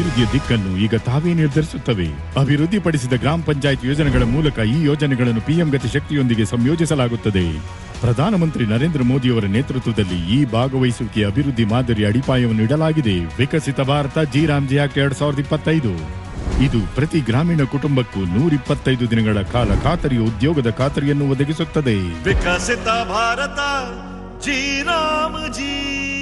ಅಭಿವೃದ್ಧಿಯ ದಿಕ್ಕನ್ನು ಈಗ ತಾವೇ ನಿರ್ಧರಿಸುತ್ತವೆ. ಅಭಿವೃದ್ಧಿಪಡಿಸಿದ ಗ್ರಾಮ ಪಂಚಾಯತ್ ಯೋಜನೆಗಳ ಮೂಲಕ ಈ ಯೋಜನೆಗಳನ್ನು ಪಿಎಂ ಗತಿ ಶಕ್ತಿಯೊಂದಿಗೆ ಸಂಯೋಜಿಸಲಾಗುತ್ತದೆ. ಪ್ರಧಾನಮಂತ್ರಿ ನರೇಂದ್ರ ಮೋದಿಯವರ ನೇತೃತ್ವದಲ್ಲಿ ಈ ಭಾಗವಹಿಸುವಿಕೆ ಅಭಿವೃದ್ಧಿ ಮಾದರಿ ಅಡಿಪಾಯವನ್ನು ಇಡಲಾಗಿದೆ. ವಿಕಸಿತ ಭಾರತ ಜಿ ಆಕ್ಟ್ ಎರಡ್ ಸಾವಿರದ ಇಪ್ಪತ್ತೈದು. ಇದು ಪ್ರತಿ ಗ್ರಾಮೀಣ ಕುಟುಂಬಕ್ಕೂ ನೂರಿಪ್ಪತ್ತೈದು ದಿನಗಳ ಕಾಲ ಖಾತರಿಯ ಉದ್ಯೋಗದ ಖಾತರಿಯನ್ನು ಒದಗಿಸುತ್ತದೆ. Viksit Bharat G G G.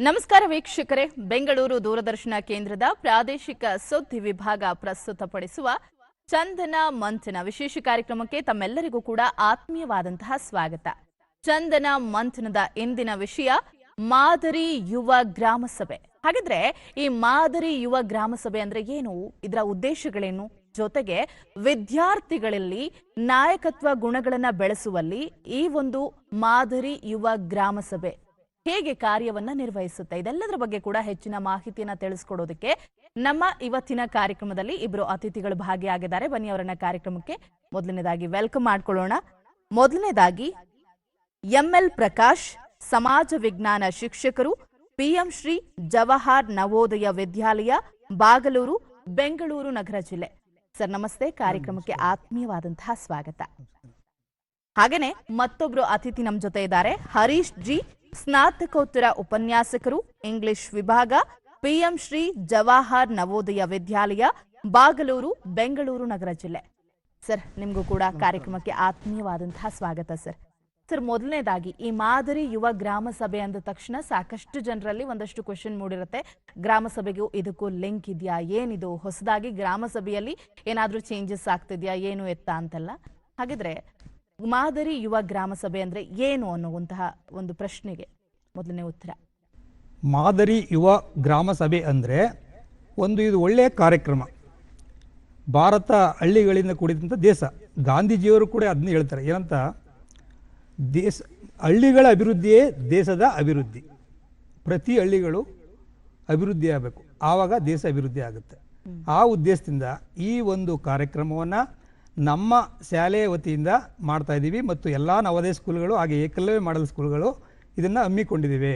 ನಮಸ್ಕಾರ ವೀಕ್ಷಕರೇ. ಬೆಂಗಳೂರು ದೂರದರ್ಶನ ಕೇಂದ್ರದ ಪ್ರಾದೇಶಿಕ ಸುದ್ದಿ ವಿಭಾಗ ಪ್ರಸ್ತುತಪಡಿಸುವ ಚಂದನ ಮಂಥನ ವಿಶೇಷ ಕಾರ್ಯಕ್ರಮಕ್ಕೆ ತಮ್ಮೆಲ್ಲರಿಗೂ ಕೂಡ ಆತ್ಮೀಯವಾದಂತಹ ಸ್ವಾಗತ. ಚಂದನ ಮಂಥನದ ಇಂದಿನ ವಿಷಯ ಮಾದರಿ ಯುವ ಗ್ರಾಮ ಸಭೆ. ಹಾಗಿದ್ರೆ ಈ ಮಾದರಿ ಯುವ ಗ್ರಾಮ ಸಭೆ ಅಂದ್ರೆ ಏನು? ಇದರ ಉದ್ದೇಶಗಳೇನು? ಜೊತೆಗೆ ವಿದ್ಯಾರ್ಥಿಗಳಲ್ಲಿ ನಾಯಕತ್ವ ಗುಣಗಳನ್ನ ಬೆಳೆಸುವಲ್ಲಿ ಈ ಒಂದು ಮಾದರಿ ಯುವ ಗ್ರಾಮ ಸಭೆ ಹೇಗೆ ಕಾರ್ಯವನ್ನ ನಿರ್ವಹಿಸುತ್ತೆ? ಇದೆಲ್ಲದರ ಬಗ್ಗೆ ಕೂಡ ಹೆಚ್ಚಿನ ಮಾಹಿತಿಯನ್ನ ತಿಳಿಸ್ಕೊಡೋದಕ್ಕೆ ನಮ್ಮ ಇವತ್ತಿನ ಕಾರ್ಯಕ್ರಮದಲ್ಲಿ ಇಬ್ರು ಅತಿಥಿಗಳು ಭಾಗಿಯಾಗಿದ್ದಾರೆ. ಬನ್ನಿ ಅವರನ್ನ ಕಾರ್ಯಕ್ರಮಕ್ಕೆ ಮೊದಲನೇದಾಗಿ ವೆಲ್ಕಮ್ ಮಾಡ್ಕೊಳ್ಳೋಣ. ಮೊದಲನೇದಾಗಿ ಎಂಎಲ್ ಪ್ರಕಾಶ್ ಸಮಾಜ ವಿಜ್ಞಾನ ಶಿಕ್ಷಕರು ಪಿಎಂ ಶ್ರೀ ಜವಾಹರ್ ನವೋದಯ ವಿದ್ಯಾಲಯ ಬಾಗಲೂರು ಬೆಂಗಳೂರು ನಗರ ಜಿಲ್ಲೆ. ಸರ್ ನಮಸ್ತೆ. ಕಾರ್ಯಕ್ರಮಕ್ಕೆ ಆತ್ಮೀಯವಾದಂತಹ ಸ್ವಾಗತ. ಹಾಗೇನೆ ಮತ್ತೊಬ್ರು ಅತಿಥಿ ನಮ್ ಜೊತೆ ಇದ್ದಾರೆ. ಹರೀಶ್ ಜಿ ಸ್ನಾತಕೋತ್ತರ ಉಪನ್ಯಾಸಕರು ಇಂಗ್ಲಿಷ್ ವಿಭಾಗ ಪಿಎಂ ಶ್ರೀ ಜವಾಹರ್ ನವೋದಯ ವಿದ್ಯಾಲಯ ಬಾಗಲೂರು ಬೆಂಗಳೂರು ನಗರ ಜಿಲ್ಲೆ. ಸರ್ ನಿಮಗೂ ಕೂಡ ಕಾರ್ಯಕ್ರಮಕ್ಕೆ ಆತ್ಮೀಯವಾದಂತಹ ಸ್ವಾಗತ ಸರ್. ಸರ್ ಮೊದಲನೇದಾಗಿ ಈ ಮಾದರಿ ಯುವ ಗ್ರಾಮ ಸಭೆ ಅಂದ ತಕ್ಷಣ ಸಾಕಷ್ಟು ಜನರಲ್ಲಿ ಒಂದಷ್ಟು ಕ್ವಶನ್ ಮೂಡಿರುತ್ತೆ. ಗ್ರಾಮ ಸಭೆಗೂ ಇದಕ್ಕೂ ಲಿಂಕ್ ಇದೆಯಾ? ಏನಿದು? ಹೊಸದಾಗಿ ಗ್ರಾಮ ಸಭೆಯಲ್ಲಿ ಏನಾದರೂ ಚೇಂಜಸ್ ಆಗ್ತಿದ್ಯಾ? ಏನು ಎತ್ತ ಅಂತೆಲ್ಲ? ಹಾಗಿದ್ರೆ ಮಾದರಿ ಯುವ ಗ್ರಾಮ ಸಭೆ ಅಂದ್ರೆ ಏನು ಅನ್ನುವಂತಹ ಒಂದು ಪ್ರಶ್ನೆಗೆ ಮೊದಲನೇ ಉತ್ತರ. ಮಾದರಿ ಯುವ ಗ್ರಾಮ ಸಭೆ ಅಂದರೆ ಒಂದು ಇದು ಒಳ್ಳೆಯ ಕಾರ್ಯಕ್ರಮ. ಭಾರತ ಹಳ್ಳಿಗಳಿಂದ ಕೂಡಿದಂಥ ದೇಶ. ಗಾಂಧೀಜಿಯವರು ಕೂಡ ಅದನ್ನ ಹೇಳ್ತಾರೆ. ಏನಂತ? ದೇಶ ಹಳ್ಳಿಗಳ ಅಭಿವೃದ್ಧಿಯೇ ದೇಶದ ಅಭಿವೃದ್ಧಿ. ಪ್ರತಿ ಹಳ್ಳಿಗಳು ಅಭಿವೃದ್ಧಿ ಆಗಬೇಕು. ಆವಾಗ ದೇಶ ಅಭಿವೃದ್ಧಿ ಆಗುತ್ತೆ. ಆ ಉದ್ದೇಶದಿಂದ ಈ ಒಂದು ಕಾರ್ಯಕ್ರಮವನ್ನು ನಮ್ಮ ಶಾಲೆಯ ವತಿಯಿಂದ ಮಾಡ್ತಾ ಇದ್ದೀವಿ ಮತ್ತು ಎಲ್ಲ ನವೋದಯ ಸ್ಕೂಲ್ಗಳು ಹಾಗೆ ಏಕಲವ್ಯ ಮಾಡಲ್ ಸ್ಕೂಲ್ಗಳು ಇದನ್ನು ಹಮ್ಮಿಕೊಂಡಿದ್ದೀವಿ.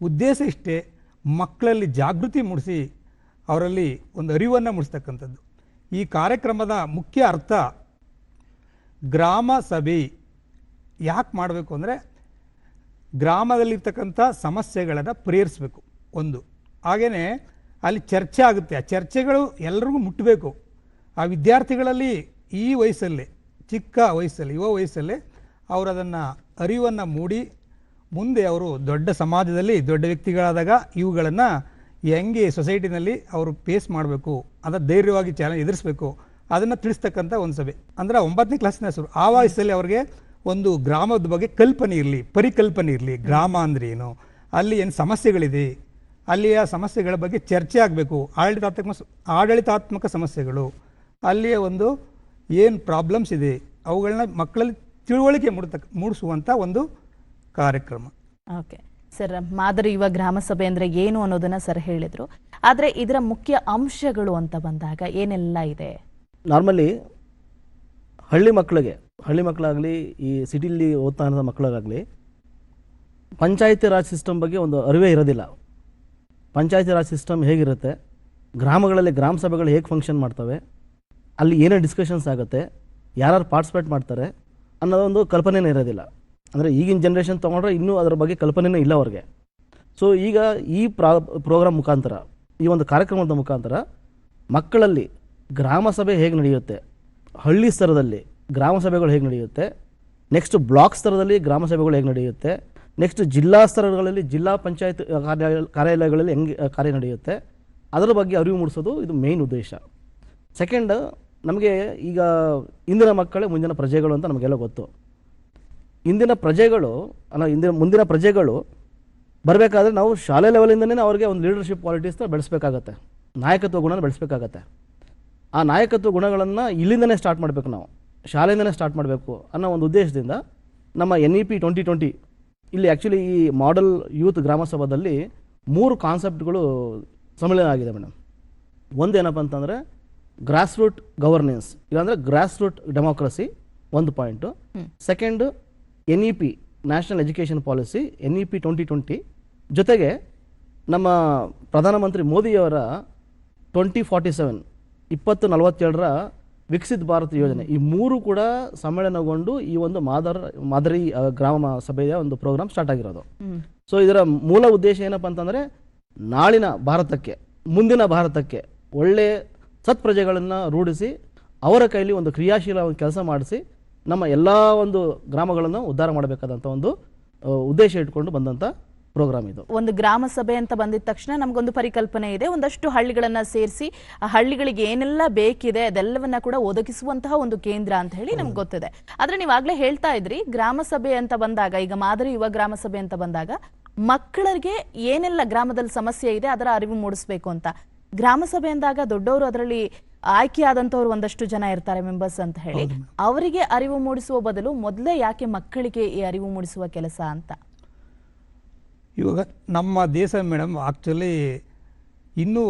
ಉದ್ದೇಶ ಇಷ್ಟೇ ಮಕ್ಕಳಲ್ಲಿ ಜಾಗೃತಿ ಮೂಡಿಸಿ ಅವರಲ್ಲಿ ಒಂದು ಅರಿವನ್ನು ಮೂಡಿಸ್ತಕ್ಕಂಥದ್ದು. ಈ ಕಾರ್ಯಕ್ರಮದ ಮುಖ್ಯ ಅರ್ಥ ಗ್ರಾಮ ಸಭೆ ಯಾಕೆ ಮಾಡಬೇಕು ಅಂದರೆ ಗ್ರಾಮದಲ್ಲಿರ್ತಕ್ಕಂಥ ಸಮಸ್ಯೆಗಳನ್ನು ಪರಿಹರಿಸಬೇಕು. ಒಂದು ಹಾಗೆಯೇ ಅಲ್ಲಿ ಚರ್ಚೆ ಆಗುತ್ತೆ. ಆ ಚರ್ಚೆಗಳು ಎಲ್ಲರಿಗೂ ಮುಟ್ಟಬೇಕು ಆ ವಿದ್ಯಾರ್ಥಿಗಳಲ್ಲಿ ಈ ವಯಸ್ಸಲ್ಲಿ, ಚಿಕ್ಕ ವಯಸ್ಸಲ್ಲಿ, ಯುವ ವಯಸ್ಸಲ್ಲಿ ಅವರು ಅದನ್ನು ಅರಿವನ್ನು ಮೂಡಿ ಮುಂದೆ ಅವರು ದೊಡ್ಡ ಸಮಾಜದಲ್ಲಿ ದೊಡ್ಡ ವ್ಯಕ್ತಿಗಳಾದಾಗ ಇವುಗಳನ್ನು ಹೆಂಗೆ ಸೊಸೈಟಿನಲ್ಲಿ ಅವರು ಫೇಸ್ ಮಾಡಬೇಕು ಅದರ ಧೈರ್ಯವಾಗಿ ಚಾಲೆಂಜ್ ಎದುರಿಸಬೇಕು, ಅದನ್ನು ತಿಳಿಸ್ತಕ್ಕಂಥ ಒಂದು ಸಭೆ. ಅಂದರೆ ಒಂಬತ್ತನೇ ಕ್ಲಾಸಿನ ಹೆಸರು ಆ ವಯಸ್ಸಲ್ಲಿ ಅವ್ರಿಗೆ ಒಂದು ಗ್ರಾಮದ ಬಗ್ಗೆ ಕಲ್ಪನೆ ಇರಲಿ, ಪರಿಕಲ್ಪನೆ ಇರಲಿ, ಗ್ರಾಮ ಅಂದರೆ ಏನು, ಅಲ್ಲಿ ಏನು ಸಮಸ್ಯೆಗಳಿದೆ ಅಲ್ಲಿಯ ಸಮಸ್ಯೆಗಳ ಬಗ್ಗೆ ಚರ್ಚೆ ಆಗಬೇಕು, ಆಡಳಿತಾತ್ಮಕ ಆಡಳಿತಾತ್ಮಕ ಸಮಸ್ಯೆಗಳು, ಅಲ್ಲಿಯ ಒಂದು ಏನು ಪ್ರಾಬ್ಲಮ್ಸ್ ಇದೆ ಅವುಗಳನ್ನ ಮಕ್ಕಳಲ್ಲಿ ತಿಳುವಳಿಕೆ ಮೂಡತಕ್ಕ ಮೂಡಿಸುವಂಥ ಒಂದು ಕಾರ್ಯಕ್ರಮ. ಓಕೆ ಸರ್ ಮಾದರಿ ಯುವ ಗ್ರಾಮ ಸಭೆ ಅಂದ್ರೆ ಏನು ಅನ್ನೋದನ್ನ ಸರ್ ಹೇಳಿದ್ರು. ಆದರೆ ಇದರ ಮುಖ್ಯ ಅಂಶಗಳು ಅಂತ ಬಂದಾಗ ಏನೆಲ್ಲ ಇದೆ? ನಾರ್ಮಲಿ ಹಳ್ಳಿ ಮಕ್ಕಳಿಗೆ ಹಳ್ಳಿ ಮಕ್ಕಳಾಗಲಿ ಈ ಸಿಟಿಲಿ ಓದ್ತಾ ಇರೋ ಮಕ್ಕಳಿಗಾಗಲಿ ಪಂಚಾಯತಿ ರಾಜ್ ಸಿಸ್ಟಮ್ ಬಗ್ಗೆ ಒಂದು ಅರಿವೇ ಇರೋದಿಲ್ಲ. ಪಂಚಾಯತಿ ರಾಜ್ ಸಿಸ್ಟಮ್ ಹೇಗಿರುತ್ತೆ ಗ್ರಾಮಗಳಲ್ಲಿ ಗ್ರಾಮ ಸಭೆಗಳು ಹೇಗೆ ಫಂಕ್ಷನ್ ಮಾಡ್ತವೆ ಅಲ್ಲಿ ಏನೇ ಡಿಸ್ಕಷನ್ಸ್ ಆಗುತ್ತೆ, ಯಾರ್ಯಾರು ಪಾರ್ಟಿಸಿಪೇಟ್ ಮಾಡ್ತಾರೆ ಅನ್ನೋದೊಂದು ಕಲ್ಪನೆನೇ ಇರೋದಿಲ್ಲ. ಅಂದರೆ ಈಗಿನ ಜನ್ರೇಷನ್ ತೊಗೊಂಡ್ರೆ ಇನ್ನೂ ಅದರ ಬಗ್ಗೆ ಕಲ್ಪನೆನೇ ಇಲ್ಲ ಅವ್ರಿಗೆ. ಸೊ ಈಗ ಈ ಪ್ರಾ ಪ್ರೋಗ್ರಾಮ್ ಮುಖಾಂತರ, ಈ ಒಂದು ಕಾರ್ಯಕ್ರಮದ ಮುಖಾಂತರ ಮಕ್ಕಳಲ್ಲಿ ಗ್ರಾಮ ಸಭೆ ಹೇಗೆ ನಡೆಯುತ್ತೆ, ಹಳ್ಳಿ ಸ್ತರದಲ್ಲಿ ಗ್ರಾಮ ಸಭೆಗಳು ಹೇಗೆ ನಡೆಯುತ್ತೆ ನೆಕ್ಸ್ಟ್ ಬ್ಲಾಕ್ ಸ್ತರದಲ್ಲಿ ಗ್ರಾಮ ಸಭೆಗಳು ಹೇಗೆ ನಡೆಯುತ್ತೆ ನೆಕ್ಸ್ಟ್ ಜಿಲ್ಲಾ ಸ್ತರಗಳಲ್ಲಿ, ಜಿಲ್ಲಾ ಪಂಚಾಯತ್ ಕಾರ್ಯ ಕಾರ್ಯಾಲಯಗಳಲ್ಲಿ ಹೆಂಗೆ, ಕಾರ್ಯ ನಡೆಯುತ್ತೆ, ಅದರ ಬಗ್ಗೆ ಅರಿವು ಮೂಡಿಸೋದು ಇದು ಮೇನ್ ಉದ್ದೇಶ. ಸೆಕೆಂಡ್ ನಮಗೆ ಈಗ ಇಂದಿನ ಮಕ್ಕಳೇ, ಮುಂದಿನ ಪ್ರಜೆಗಳು ಅಂತ ನಮಗೆಲ್ಲ ಗೊತ್ತು. ಇಂದಿನ ಪ್ರಜೆಗಳು, ಅಲ್ಲ, ಇಂದಿನ ಮುಂದಿನ ಪ್ರಜೆಗಳು ಬರಬೇಕಾದ್ರೆ ನಾವು ಶಾಲೆ ಲೆವೆಲಿಂದನೇ ಅವ್ರಿಗೆ ಒಂದು ಲೀಡರ್ಶಿಪ್ ಕ್ವಾಲಿಟೀಸ್ನ ಬೆಳೆಸಬೇಕಾಗತ್ತೆ. ನಾಯಕತ್ವ ಗುಣನ ಬೆಳೆಸಬೇಕಾಗತ್ತೆ. ಆ ನಾಯಕತ್ವ ಗುಣಗಳನ್ನು ಇಲ್ಲಿಂದನೇ ಸ್ಟಾರ್ಟ್ ಮಾಡಬೇಕು ನಾವು. ಶಾಲೆಯಿಂದನೇ ಸ್ಟಾರ್ಟ್ ಮಾಡಬೇಕು ಅನ್ನೋ ಒಂದು ಉದ್ದೇಶದಿಂದ ನಮ್ಮ N E P twenty twenty ಇಲ್ಲಿ ಆ್ಯಕ್ಚುಲಿ ಈ ಮಾಡೆಲ್ ಯೂತ್ ಗ್ರಾಮ ಸಭಾದಲ್ಲಿ ಮೂರು ಕಾನ್ಸೆಪ್ಟ್ಗಳು ಸಮ್ಮಿಳನ ಆಗಿದೆ ಮೇಡಮ್. ಒಂದೇನಪ್ಪ ಅಂತಂದರೆ ಗ್ರಾಸ್ ರೂಟ್ ಗವರ್ನೆನ್ಸ್ ಇಲ್ಲಾಂದರೆ ಗ್ರಾಸ್ ರೂಟ್ ಡೆಮೋಕ್ರಸಿ ಒಂದು point second N E P national education policy N E P twenty twenty ಜೊತೆಗೆ ನಮ್ಮ ಪ್ರಧಾನಮಂತ್ರಿ ಮೋದಿಯವರ ಟ್ವೆಂಟಿ ಫಾರ್ಟಿ ಸೆವೆನ್ ಇಪ್ಪತ್ತು ನಲವತ್ತೇಳರ ವಿಕಸಿತ್ ಭಾರತ್ ಯೋಜನೆ. ಈ ಮೂರು ಕೂಡ ಸಮ್ಮೇಳನಗೊಂಡು ಈ ಒಂದು ಮಾದರ ಮಾದರಿ ಗ್ರಾಮ ಸಭೆಯ ಒಂದು ಪ್ರೋಗ್ರಾಮ್ ಸ್ಟಾರ್ಟ್ ಆಗಿರೋದು. ಸೊ ಇದರ ಮೂಲ ಉದ್ದೇಶ ಏನಪ್ಪ ಅಂತಂದರೆ ನಾಳಿನ ಭಾರತಕ್ಕೆ ಮುಂದಿನ ಭಾರತಕ್ಕೆ ಒಳ್ಳೆ ಸತ್ಪ್ರಜೆಗಳನ್ನು ರೂಢಿಸಿ ಅವರ ಕೈಲಿ ಒಂದು ಕ್ರಿಯಾಶೀಲ ಒಂದು ಕೆಲಸ ಮಾಡಿಸಿ ನಮ್ಮ ಎಲ್ಲ ಒಂದು ಗ್ರಾಮಗಳನ್ನು ಉದ್ಧಾರ ಮಾಡಬೇಕಾದಂಥ ಒಂದು ಉದ್ದೇಶ ಇಟ್ಕೊಂಡು ಬಂದಂಥ ಪ್ರೋಗ್ರಾಮ್ ಇದು. ಒಂದು ಗ್ರಾಮ ಸಭೆ ಅಂತ ಬಂದಿದ ತಕ್ಷಣ ನಮಗೊಂದು ಪರಿಕಲ್ಪನೆ ಇದೆ. ಒಂದಷ್ಟು ಹಳ್ಳಿಗಳನ್ನ ಸೇರಿಸಿ ಆ ಹಳ್ಳಿಗಳಿಗೆ ಏನೆಲ್ಲ ಬೇಕಿದೆ ಅದೆಲ್ಲವನ್ನ ಕೂಡ ಒದಗಿಸುವಂತಹ ಒಂದು ಕೇಂದ್ರ ಅಂತ ಹೇಳಿ ನಮ್ಗೆ ಗೊತ್ತಿದೆ. ಆದ್ರೆ ನೀವು ಆಗ್ಲೇ ಹೇಳ್ತಾ ಇದ್ರಿ ಗ್ರಾಮ ಸಭೆ ಅಂತ ಬಂದಾಗ ಈಗ ಮಾದರಿ ಯುವ ಗ್ರಾಮ ಸಭೆ ಅಂತ ಬಂದಾಗ ಮಕ್ಕಳಿಗೆ ಏನೆಲ್ಲ ಗ್ರಾಮದಲ್ಲಿ ಸಮಸ್ಯೆ ಇದೆ ಅದರ ಅರಿವು ಮೂಡಿಸಬೇಕು ಅಂತ. ಗ್ರಾಮ ಸಭೆ ಅಂದಾಗ ದೊಡ್ಡವರು ಅದರಲ್ಲಿ ಆಯ್ಕೆಯಾದಂತವ್ರು ಒಂದಷ್ಟು ಜನ ಇರ್ತಾರೆ ಮೆಂಬರ್ಸ್ ಅಂತ ಹೇಳಿ. ಅವರಿಗೆ ಅರಿವು ಮೂಡಿಸುವ ಬದಲು ಮೊದಲೇ ಯಾಕೆ ಮಕ್ಕಳಿಗೆ ಈ ಅರಿವು ಮೂಡಿಸುವ ಕೆಲಸ ಅಂತ? ಇವಾಗ ನಮ್ಮ ದೇಶ ಮೇಡಮ್ ಆ್ಯಕ್ಚುಲಿ ಇನ್ನೂ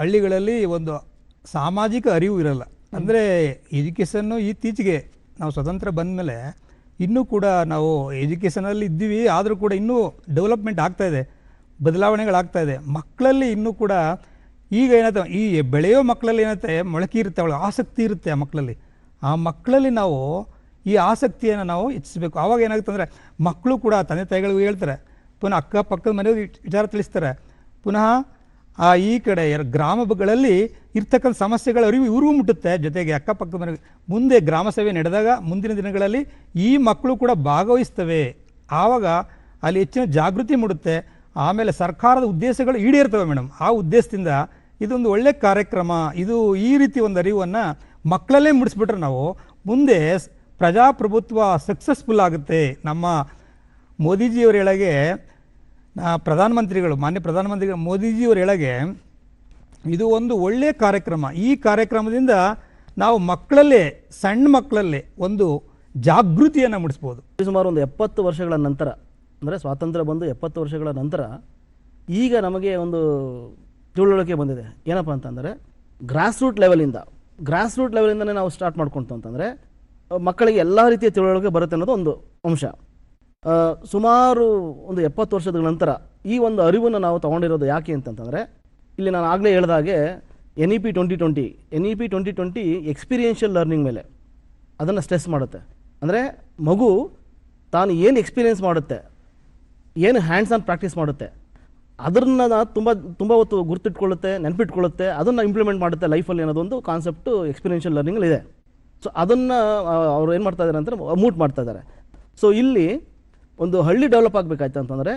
ಹಳ್ಳಿಗಳಲ್ಲಿ ಒಂದು ಸಾಮಾಜಿಕ ಅರಿವು ಇರಲ್ಲ. ಅಂದರೆ ಎಜುಕೇಷನ್ನು ಇತ್ತೀಚೆಗೆ ನಾವು ಸ್ವತಂತ್ರ ಬಂದ ಮೇಲೆ ಇನ್ನೂ ಕೂಡ ನಾವು ಎಜುಕೇಷನಲ್ಲಿ ಇದ್ದೀವಿ ಆದರೂ ಕೂಡ ಇನ್ನೂ ಡೆವಲಪ್ಮೆಂಟ್ ಆಗ್ತಾ ಇದೆ ಬದಲಾವಣೆಗಳಾಗ್ತಾ ಇದೆ. ಮಕ್ಕಳಲ್ಲಿ ಇನ್ನೂ ಕೂಡ ಈಗ ಏನಂತ ಈ ಬೆಳೆಯೋ ಮಕ್ಕಳಲ್ಲಿ ಏನಂತೆ ಮೊಳಕೆ ಇರುತ್ತೆ ಅವಳು ಆಸಕ್ತಿ ಇರುತ್ತೆ ಆ ಮಕ್ಕಳಲ್ಲಿ. ಆ ಮಕ್ಕಳಲ್ಲಿ ನಾವು ಈ ಆಸಕ್ತಿಯನ್ನು ನಾವು ಹೆಚ್ಚಿಸಬೇಕು. ಆವಾಗ ಏನಾಗುತ್ತೆ ಅಂದರೆ, ಮಕ್ಕಳು ಕೂಡ ತಂದೆ ತಾಯಿಗಳಿಗೂ ಹೇಳ್ತಾರೆ. ಪುನಃ ಅಕ್ಕಪಕ್ಕದ ಮನೆಯವ್ರಿಗೆ ವಿಚಾರ ತಿಳಿಸ್ತಾರೆ. ಪುನಃ ಆ ಈ ಕಡೆ ಗ್ರಾಮಗಳಲ್ಲಿ ಇರ್ತಕ್ಕಂಥ ಸಮಸ್ಯೆಗಳ ಅರಿವು ಇವ್ರಿಗೂ ಮುಟ್ಟುತ್ತೆ. ಜೊತೆಗೆ ಅಕ್ಕಪಕ್ಕದ ಮನೆ ಮುಂದೆ ಗ್ರಾಮ ಸಭೆ ನಡೆದಾಗ ಮುಂದಿನ ದಿನಗಳಲ್ಲಿ ಈ ಮಕ್ಕಳು ಕೂಡ ಭಾಗವಹಿಸ್ತವೆ. ಆವಾಗ ಅಲ್ಲಿ ಹೆಚ್ಚಿನ ಜಾಗೃತಿ ಮೂಡುತ್ತೆ. ಆಮೇಲೆ ಸರ್ಕಾರದ ಉದ್ದೇಶಗಳು ಈಡೇರ್ತವೆ ಮೇಡಮ್. ಆ ಉದ್ದೇಶದಿಂದ ಇದೊಂದು ಒಳ್ಳೆ ಕಾರ್ಯಕ್ರಮ. ಇದು ಈ ರೀತಿ ಒಂದು ಅರಿವನ್ನು ಮಕ್ಕಳಲ್ಲೇ ಮೂಡಿಸ್ಬಿಟ್ರೆ ನಾವು ಮುಂದೆ ಪ್ರಜಾಪ್ರಭುತ್ವ ಸಕ್ಸಸ್ಫುಲ್ ಆಗುತ್ತೆ. ನಮ್ಮ ಮೋದಿಜಿಯವರ ಎಳಗೆ ಪ್ರಧಾನಮಂತ್ರಿಗಳು, ಮಾನ್ಯ ಪ್ರಧಾನಮಂತ್ರಿಗಳು ಮೋದಿಜಿಯವರ ಎಳಗೆ ಇದು ಒಂದು ಒಳ್ಳೆಯ ಕಾರ್ಯಕ್ರಮ. ಈ ಕಾರ್ಯಕ್ರಮದಿಂದ ನಾವು ಮಕ್ಕಳಲ್ಲೇ ಸಣ್ಣ ಮಕ್ಕಳಲ್ಲೇ ಒಂದು ಜಾಗೃತಿಯನ್ನು ಮುಡಿಸ್ಬೋದು. ಸುಮಾರು ಒಂದು ಎಪ್ಪತ್ತು ವರ್ಷಗಳ ನಂತರ, ಅಂದರೆ ಸ್ವಾತಂತ್ರ್ಯ ಬಂದು ಎಪ್ಪತ್ತು ವರ್ಷಗಳ ನಂತರ, ಈಗ ನಮಗೆ ಒಂದು ತಿಳುವಳಿಕೆ ಬಂದಿದೆ. ಏನಪ್ಪ ಅಂತಂದರೆ ಗ್ರಾಸ್ ರೂಟ್ ಲೆವೆಲಿಂದ ಗ್ರಾಸ್ ರೂಟ್ ಲೆವೆಲಿಂದನೇ ನಾವು ಸ್ಟಾರ್ಟ್ ಮಾಡ್ಕೊಂತು ಅಂತಂದರೆ, ಮಕ್ಕಳಿಗೆ ಎಲ್ಲ ರೀತಿಯ ತಿಳುವಳಿಕೆ ಬರುತ್ತೆ ಅನ್ನೋದು ಒಂದು ಅಂಶ. ಸುಮಾರು ಒಂದು ಎಪ್ಪತ್ತು ವರ್ಷದ ನಂತರ ಈ ಒಂದು ಅರಿವನ್ನು ನಾವು ತೊಗೊಂಡಿರೋದು ಯಾಕೆ ಅಂತಂತಂದರೆ, ಇಲ್ಲಿ ನಾನು ಆಗಲೇ ಹೇಳಿದಾಗೆ N E P twenty twenty N E P twenty twenty experiential learning ಮೇಲೆ ಅದನ್ನು ಸ್ಟ್ರೆಸ್ ಮಾಡುತ್ತೆ. ಅಂದರೆ ಮಗು ತಾನು ಏನು ಎಕ್ಸ್ಪೀರಿಯೆನ್ಸ್ ಮಾಡುತ್ತೆ, ಏನು ಹ್ಯಾಂಡ್ಸ್ ಆನ್ ಪ್ರಾಕ್ಟೀಸ್ ಮಾಡುತ್ತೆ ಅದನ್ನ ತುಂಬ ತುಂಬ ಹೊತ್ತು ಗುರ್ತಿಟ್ಕೊಳ್ಳುತ್ತೆ, ನೆನಪಿಟ್ಕೊಳ್ಳುತ್ತೆ, ಅದನ್ನು ಇಂಪ್ಲಿಮೆಂಟ್ ಮಾಡುತ್ತೆ ಲೈಫಲ್ಲಿ ಅನ್ನೋದೊಂದು ಕಾನ್ಸೆಪ್ಟು ಎಕ್ಸ್ಪೀರಿಯನ್ಷಿಯಲ್ ಲರ್ನಿಂಗಲ್ಲಿ ಇದೆ. ಸೊ ಅದನ್ನು ಅವ್ರು ಏನು ಮಾಡ್ತಾ ಇದ್ದಾರೆ ಅಂದರೆ ಮೂಟ್ ಮಾಡ್ತಾ ಇದ್ದಾರೆ ಸೊ ಇಲ್ಲಿ ಒಂದು ಹಳ್ಳಿ ಡೆವಲಪ್ ಆಗಬೇಕಾಯ್ತು ಅಂತಂದರೆ,